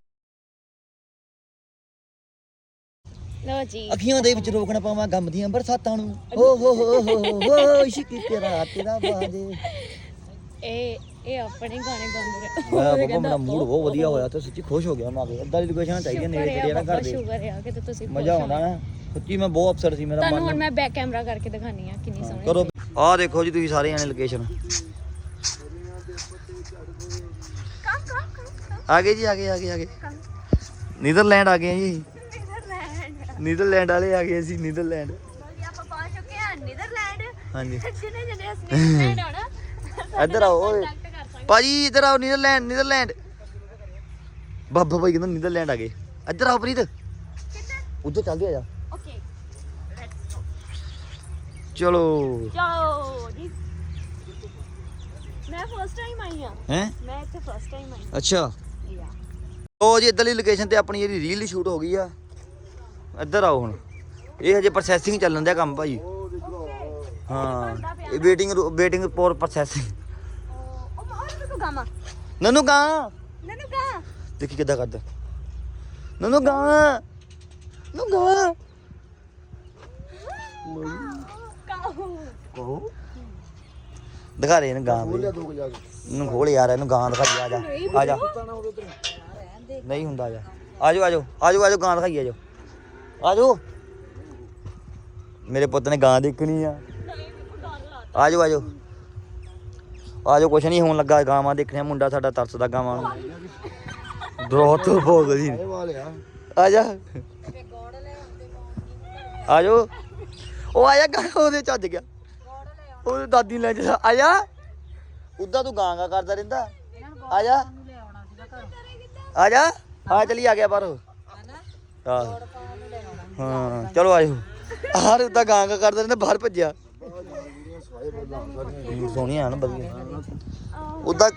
ਲੋ ਜੀ। ਅੱਖੀਆਂ ਦੇ ਵਿੱਚ ਰੋਕਣ ਪਾਵਾਂ ਗਮ ਦੀਆਂ ਬਰਸਾਤਾਂ ਨੂੰ। ਓ ਹੋ ਹੋ ਹੋ ਹੋ ਇਸ਼ਕ ਤੇਰਾ ਤੇਰਾ ਬਾਜੇ ਇਹ ਇਹ ਆਪਣੇ ਗਾਣੇ ਗਾਉਂਦੇ ਰਹੇ। ਬਾਬਾ ਮੇਰਾ ਮੂਡ ਬਹੁਤ ਵਧੀਆ ਹੋਇਆ ਤੇ ਸੱਚੀ ਖੁਸ਼ ਹੋ ਗਿਆ ਮੈਂ ਇਦਾਂ ਦੀ ਲੋਕੇਸ਼ਨ ਚਾਹੀਦੀ ਨੇੜੇ ਜਿਹੜੇ ਨਾ ਘਰ ਦੇ। ਆ ਕਿ ਤੁਸੀਂ ਮਜ਼ਾ ਆਉਂਦਾ ਨਾ। ਸੱਚੀ ਮੈਂ ਬਹੁਤ ਅਫਸਰ ਸੀ ਮੇਰਾ ਤੁਹਾਨੂੰ ਹੁਣ ਮਨ ਮੈਂ ਬੈਕ ਕੈਮਰਾ ਕਰਕੇ ਦਿਖਾਨੀ ਆ ਕਿੰਨੀ ਸੋਹਣੀ ਕਰੋ। ਆਹ ਦੇਖੋ ਜੀ ਤੁਸੀਂ ਸਾਰੇ ਜਾਣੇ ਲੋਕੇਸ਼ਨ ਕਾ ਕਾ ਕਾ ਆ ਗਏ ਜੀ ਆ ਗਏ ਆ ਗਏ ਆ ਗਏ। ਨੀਦਰਲੈਂਡ ਆ ਗਏ ਆ ਜੀ। ਨੀਦਰਲੈਂਡ ਨੀਦਰਲੈਂਡ ਵਾਲੇ ਆ ਗਏ ਅਸੀਂ ਨੀਦਰਲੈਂਡ ਜੀ ਆਪਾਂ ਪਹੁੰਚ ਚੁੱਕੇ ਹਾਂ ਨੀਦਰਲੈਂਡ ਹਾਂਜੀ। ਜਿਹਨੇ ਜਿਹਨੇ ਅਸੀਂ ਨੀਦਰਲੈਂਡ ਆਉਣਾ ਇੱਧਰ ਆਓ ਓਏ। ਕੰਟੈਕਟ ਕਰ ਸਕਦੇ ਭਾਜੀ ਇੱਧਰ ਆਓ ਨੀਦਰਲੈਂਡ ਨੀਦਰਲੈਂਡ ਬਾਬਾ ਭਾਈ ਕਹਿੰਦਾ ਨੀਦਰਲੈਂਡ ਆ ਗਏ। ਇੱਧਰ ਆਓ ਪ੍ਰੀਤ। ਕਿੱਥੇ ਉੱਧਰ ਚੱਲਦੇ ਆ ਜਾ ਓਕੇ ਚਲੋ। ਚਲੋ ਜੀ। ਮੈਂ ਫਸਟ ਟਾਈਮ ਆਈ ਆ ਹੈ? ਮੈਂ ਇੱਥੇ ਫਸਟ ਟਾਈਮ ਆਈ ਅੱਛਾ। ਆ ਉਹ ਜੀ ਇੱਧਰਲੀ ਲੋਕੇਸ਼ਨ ਤੇ ਆਪਣੀ ਜਿਹੜੀ ਰੀਲ ਸ਼ੂਟ ਹੋ ਗਈ ਆ। ਇੱਧਰ ਆਓ ਹੁਣ। ਇਹ ਹਜੇ ਪ੍ਰੋਸੈਸਿੰਗ ਚੱਲਣ ਦਿਆ ਕੰਮ ਭਾਜੀ ਹਾਂ ਇਹ ਵੇਟਿੰਗ ਵੇਟਿੰਗ ਫੋਰ ਪ੍ਰੋਸੈਸਿੰਗ ਉਹ ਮਾਰ ਤੂੰ ਗਾਮਾ ਨਨੂ ਗਾ। ਨਨੂ ਗਾ। ਦੇਖੀ ਕਿੱਦਾਂ ਕਰਦਾ। ਨਨੂ ਗਾ। ਨਨੂ ਗਾ। ਦਿਖਾ ਦੇ ਇਹਨੂੰ ਗਾਂ ਵੀ ਬੋਲਿਆ ਦੋ ਕੁ ਜਾ ਕੇ। ਇਹਨੂੰ ਖੋਲ ਯਾਰ ਇਹਨੂੰ ਗਾਂ ਦਿਖਾ ਦੇ ਆ ਜਾ ਆ ਜਾ। ਤਾਂ ਨਾ ਨਹੀਂ ਹੁੰਦਾ ਜਾ। ਆਜੋ ਆਜੋ ਆਜੋ ਆਜੋ ਗਾਂ ਦਿਖਾਈ ਆਜੋ। ਆਜੋ। ਮੇਰੇ ਪੁੱਤ ਨੇ ਗਾਂ ਦੇਖਣੀ ਆ। ਆਜੋ ਆਜੋ। ਆਜੋ ਕੁਛ ਨਹੀਂ ਹੋਣ ਲੱਗਾ ਗਾਵਾਂ ਦੇਖਣੀਆਂ ਮੁੰਡਾ ਸਾਡਾ ਤਰਸਦਾ ਗਾਵਾਂ ਨੂੰ। ਦਰੋਤ ਦੀ। ਇਹ ਵਾਲੇ ਆ ਆ ਜਾ। ਆਜੋ। ਉਹ ਆਇਆ ਗਾਂ, ਉਹਦੇ ਚੱਜ ਗਿਆ। ਉਹ ਦਾਦੀ ਲੈ ਜਾ, ਆਇਆ। ਉਦਾਂ ਤੂੰ ਗਾਂ ਕਰਦਾ ਰਹਿੰਦਾ। ਆ ਜਾ ਆ ਚਲੀ ਆ ਗਿਆ ਪਰ ਹਾਂ। ਹਾਂ, ਚਲੋ ਆਇਓ। ਆਹ ਉਦਾਂ ਗਾਂ ਕਰਦਾ ਰਹਿੰਦਾ, ਬਾਹਰ ਭੱਜਿਆ। ਸੋਹਣੀਆਂ ਹਨ, ਵਧੀਆ। ਉਦਾਂ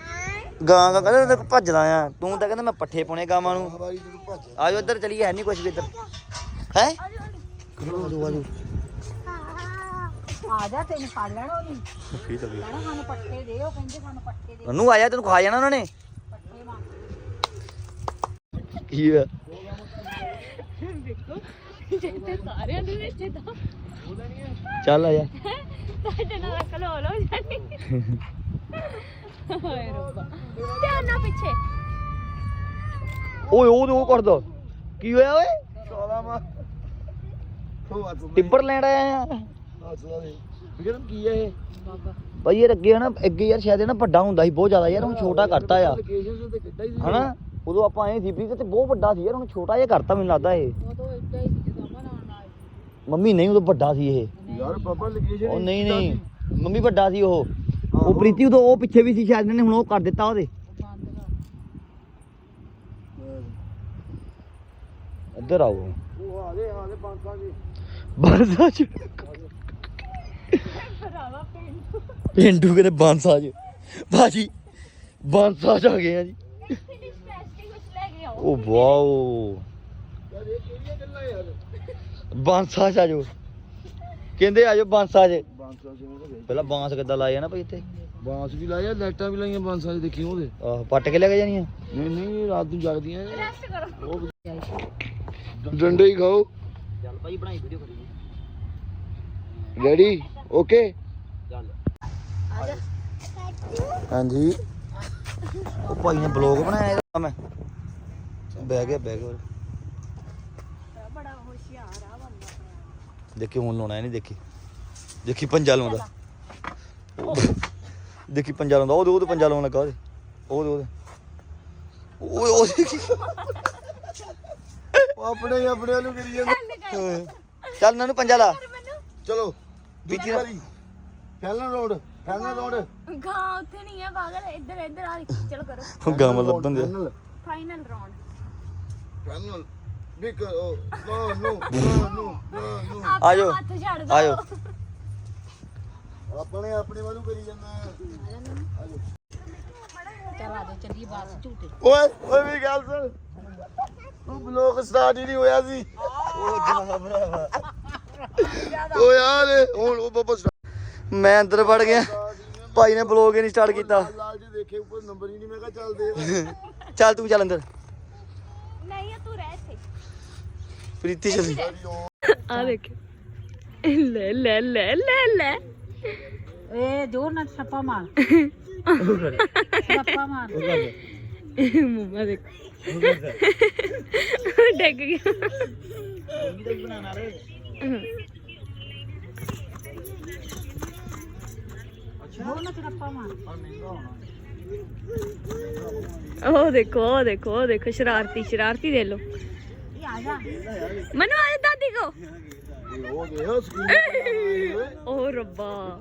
ਗਾਂ ਗਾ ਕਹਿੰਦਾ ਤੇ ਭੱਜਦਾ ਆ। ਤੂੰ ਤਾਂ ਕਹਿੰਦਾ ਮੈਂ ਪੱਠੇ ਪਾਉਣੇ ਗਾਵਾਂ ਨੂੰ। ਹਵਾਈ ਆਜੋ ਇੱਧਰ ਚਲੀਏ, ਹੈ ਨਹੀਂ ਕੁਛ ਵੀ ਇੱਧਰ। ਹੈ? ਆਜੋ ਆਜੋ ਆ ਜਾ ਤੈਨੂੰ ਫੜ ਲੈਣਾ ਉਹਨੇ ਠੀਕ ਹੈ ਕਹਿਣਾ ਸਾਨੂੰ ਪੱਠੇ ਦੇ ਉਹ ਕਹਿੰਦੇ ਸਾਨੂੰ ਪੱਠੇ ਦੇ। ਉਹਨੂੰ ਆਇਆ ਤੈਨੂੰ ਖਾ ਜਾਣਾ ਉਹਨਾਂ ਨੇ। ਪੱਠੇ ਮੰਗ ਕੀ ਹੋਇਆ? ਜਿੱਤੇ ਸਾਰਿਆਂ ਦੇ ਵਿੱਚ ਤਾਂ। ਚੱਲ ਆ ਜਾ। ਤੁਹਾਡੇ ਨਾਲ ਕਲੋਲ ਹੋ ਜਾਣੀ ਹਾਏ ਰੱਬਾ। ਧਿਆਨ ਨਾਲ ਪਿੱਛੇ। ਓਏ ਉਹ ਤੇ ਉਹ ਕਰਦਾ ਕੀ ਹੋਇਆ ਓਏ? ਟਿੱਬਰ ਲੈਣ ਆਇਆ ਆ। ਵਿਕਰਮ ਕੀ ਹੈ ਇਹ? ਭਾਈ ਇਹ ਅੱਗੇ ਹਨਾ ਅੱਗੇ ਯਾਰ ਸ਼ਾਇਦ ਇਹ ਨਾ ਵੱਡਾ ਹੁੰਦਾ ਸੀ ਬਹੁਤ ਜ਼ਿਆਦਾ ਯਾਰ ਹੁਣ ਛੋਟਾ ਕਰਤਾ ਆ। ਹਨਾ? ਉਦੋਂ ਆਪਾਂ ਐ ਸੀ ਵੀ ਤੇ ਬਹੁਤ ਵੱਡਾ ਸੀ ਯਾਰ ਹੁਣ ਛੋਟਾ ਜਿਹਾ ਕਰਤਾ ਮੈਨੂੰ ਲੱਗਦਾ ਇਹ। ਮੰਮੀ ਨਹੀਂ ਉਦੋਂ ਵੱਡਾ ਸੀ ਇਹ। ਯਾਰ ਪਾਪਾ ਲੋਕੇਸ਼ਨ ਉਹ ਨਹੀਂ ਨਹੀਂ। ਮੰਮੀ ਵੱਡਾ ਸੀ ਉਹ। ਉਹ ਪ੍ਰੀਤੀ ਉਦੋਂ ਉਹ ਪਿੱਛੇ ਵੀ ਸੀ ਸ਼ਾਇਦ ਇਹਨੇ ਹੁਣ ਉਹ ਕਰ ਦਿੱਤਾ ਉਹਦੇ। ਇੱਧਰ ਆਓ। ਉਹ ਆ ਦੇ ਆ ਦੇ ਪੰਜ ਜੀ ਬਾਂਸਾ ਚ ਭਰਾਵਾ ਪਿੰਡ ਪਿੰਡੂ ਕਹਿੰਦੇ ਬਾਂਸਾ ਚ। ਬਾਜੀ ਬਾਂਸਾ ਚ ਆ ਗਏ ਆ ਜੀ। ਸਪੈਸ਼ਲੀ ਕੁਝ ਲੈ ਕੇ ਆਓ ਉਹ ਵਾਓ ਯਾਰ ਇਹ ਕਿਹੜੀਆਂ ਗੱਲਾਂ ਯਾਰ ਬਾਂਸਾ ਚ। ਆਜੋ ਕਹਿੰਦੇ ਆਜੋ ਬਾਂਸਾ ਚ ਬਾਂਸਾ ਤਾਂ ਪਹਿਲਾਂ ਬਾਂਸ ਕਿੱਦਾਂ ਲਾਇਆ ਨਾ ਭਾਈ ਇੱਥੇ? ਬਾਂਸ ਵੀ ਲਾਇਆ ਲਾਈਟਾਂ ਵੀ ਲਾਈਆਂ ਬਾਂਸਾਂ 'ਚ ਦੇਖੀ ਉਹਦੇ। ਆਹ ਪੱਟ ਕੇ ਲੈ ਕੇ ਜਾਣੀਆਂ? ਨਹੀਂ ਨਹੀਂ ਰਾਤ ਨੂੰ ਜਗਦੀਆਂ। ਰੈਸਟ ਕਰੋ। ਡੰਡੇ ਹੀ ਖਾਓ। ਚੱਲ ਭਾਈ ਬਣਾਈ ਵੀਡੀਓ ਕਰੀ ਰੈਡੀ ਓਕੇ। ਹਾਂਜੀ। ਉਹ ਭਾਈ ਨੇ ਬਲੌਗ ਬਣਾਇਆ ਇਹਦਾ ਮੈਂ। ਬਹਿ ਗਿਆ ਬਹਿ ਗਿਆ। ਬੜਾ ਹੋਸ਼ਿਆਰ ਆ ਬੰਦਾ ਦੇਖੀ ਹੁਣ ਲਾਉਣਾ ਨਹੀਂ ਦੇਖੀ। ਦੇਖੀ ਪੰਜਾ ਲਾਉਂਦਾ। ਦੇਖੀ ਪੰਜਾ ਲਾਉਂਦਾ। ਉਹਦੇ ਉਹਦੇ ਪੰਜਾ ਲਾਉਣ ਲੱਗਾ ਉਹਦੇ। ਉਹਦੇ ਉਹਦੇ ਓਏ ਉਹ ਦੇਖੀ ਉਹ ਆਪਣੇ ਆਪਣੇ ਨੂੰ ਕਰੀ ਜਾਂਦੇ। ਚੱਲ ਇਹਨਾਂ ਨੂੰ ਪੰਜਾ ਲਾ। ਚਲੋ। ਦੂਜੀ ਵਾਰੀ। ਫੈਲਨ ਰੋਡ ਫੈਲਨ ਰੋਡ ਗਾਂ ਉੱਥੇ ਨਹੀਂ ਹੈ ਪਾਗਲ ਇੱਧਰ ਇੱਧਰ ਆ। ਚਲੋ ਕਰੋ। ਉਹ ਗਾਮ ਲੱਭਣ ਦੇ ਫਾਈਨਲ ਰਾਉਂਡ ਫੈਲਨ ਬਿਕ ਨੋ ਨੋ ਨੋ। ਨੋ ਆਜੋ। ਹੱਥ ਛੱਡ ਦੋ। ਆਜੋ। ਆਪਣੇ ਆਪਣੇ ਵੱਲੋਂ ਕਰੀ ਜਾਂਦਾ। ਚੱਲ ਆ ਜਾ ਚੱਲੀ ਬੱਸ ਝੂਟੇ ਓਏ ਓਏ ਵੀ ਗੱਲ ਸੁਣ। ਉਹ ਬਲੌਗ ਸਟਾਰਟ ਹੀ ਨਹੀਂ ਹੋਇਆ ਸੀ। ਉਹ ਜਨਾਬ ਭਰਾਵਾ। ਓ ਯਾਰ ਹੁਣ ਉਹ ਬਾਬਾ ਮੈਂ ਅੰਦਰ ਵੜ ਗਿਆ। ਭਾਈ ਨੇ ਬਲੌਗ ਹੀ ਨਹੀਂ ਸਟਾਰਟ ਕੀਤਾ। ਲਾਲ ਜੀ ਦੇਖੇ ਉੱਪਰ ਨੰਬਰ ਹੀ ਨਹੀਂ ਮੈਂ ਕਿਹਾ ਚੱਲ ਦੇ। ਚੱਲ ਤੂੰ ਚੱਲ ਅੰਦਰ। ਨਹੀਂ ਤੂੰ ਰਹਿ ਇੱਥੇ। ਪ੍ਰੀਤੀ ਚੱਲੀ। ਆ ਦੇਖ। ਲੈ ਲੈ ਲੈ ਲੈ ਲੈ। ਏ ਜੋਰ ਨਾਲ ਛੱਪਾ ਮਾਰ। ਛੱਪਾ ਮਾਰ। ਮਮਾ ਦੇਖ। ਡਿੱਗ ਗਿਆ। ਜੋਰ ਨਾਲ ਛੱਪਾ ਮਾਰ ਉਹ ਦੇਖੋ ਉਹ ਦੇਖੋ ਉਹ ਦੇਖੋ ਸ਼ਰਾਰਤੀ ਸ਼ਰਾਰਤੀ ਦੇ ਲੋ ਇਹ ਆ ਜਾ ਮਨੂ ਆ ਜਾ ਦਾਦੀ ਕੋ। ਉਹ ਰੱਬਾ।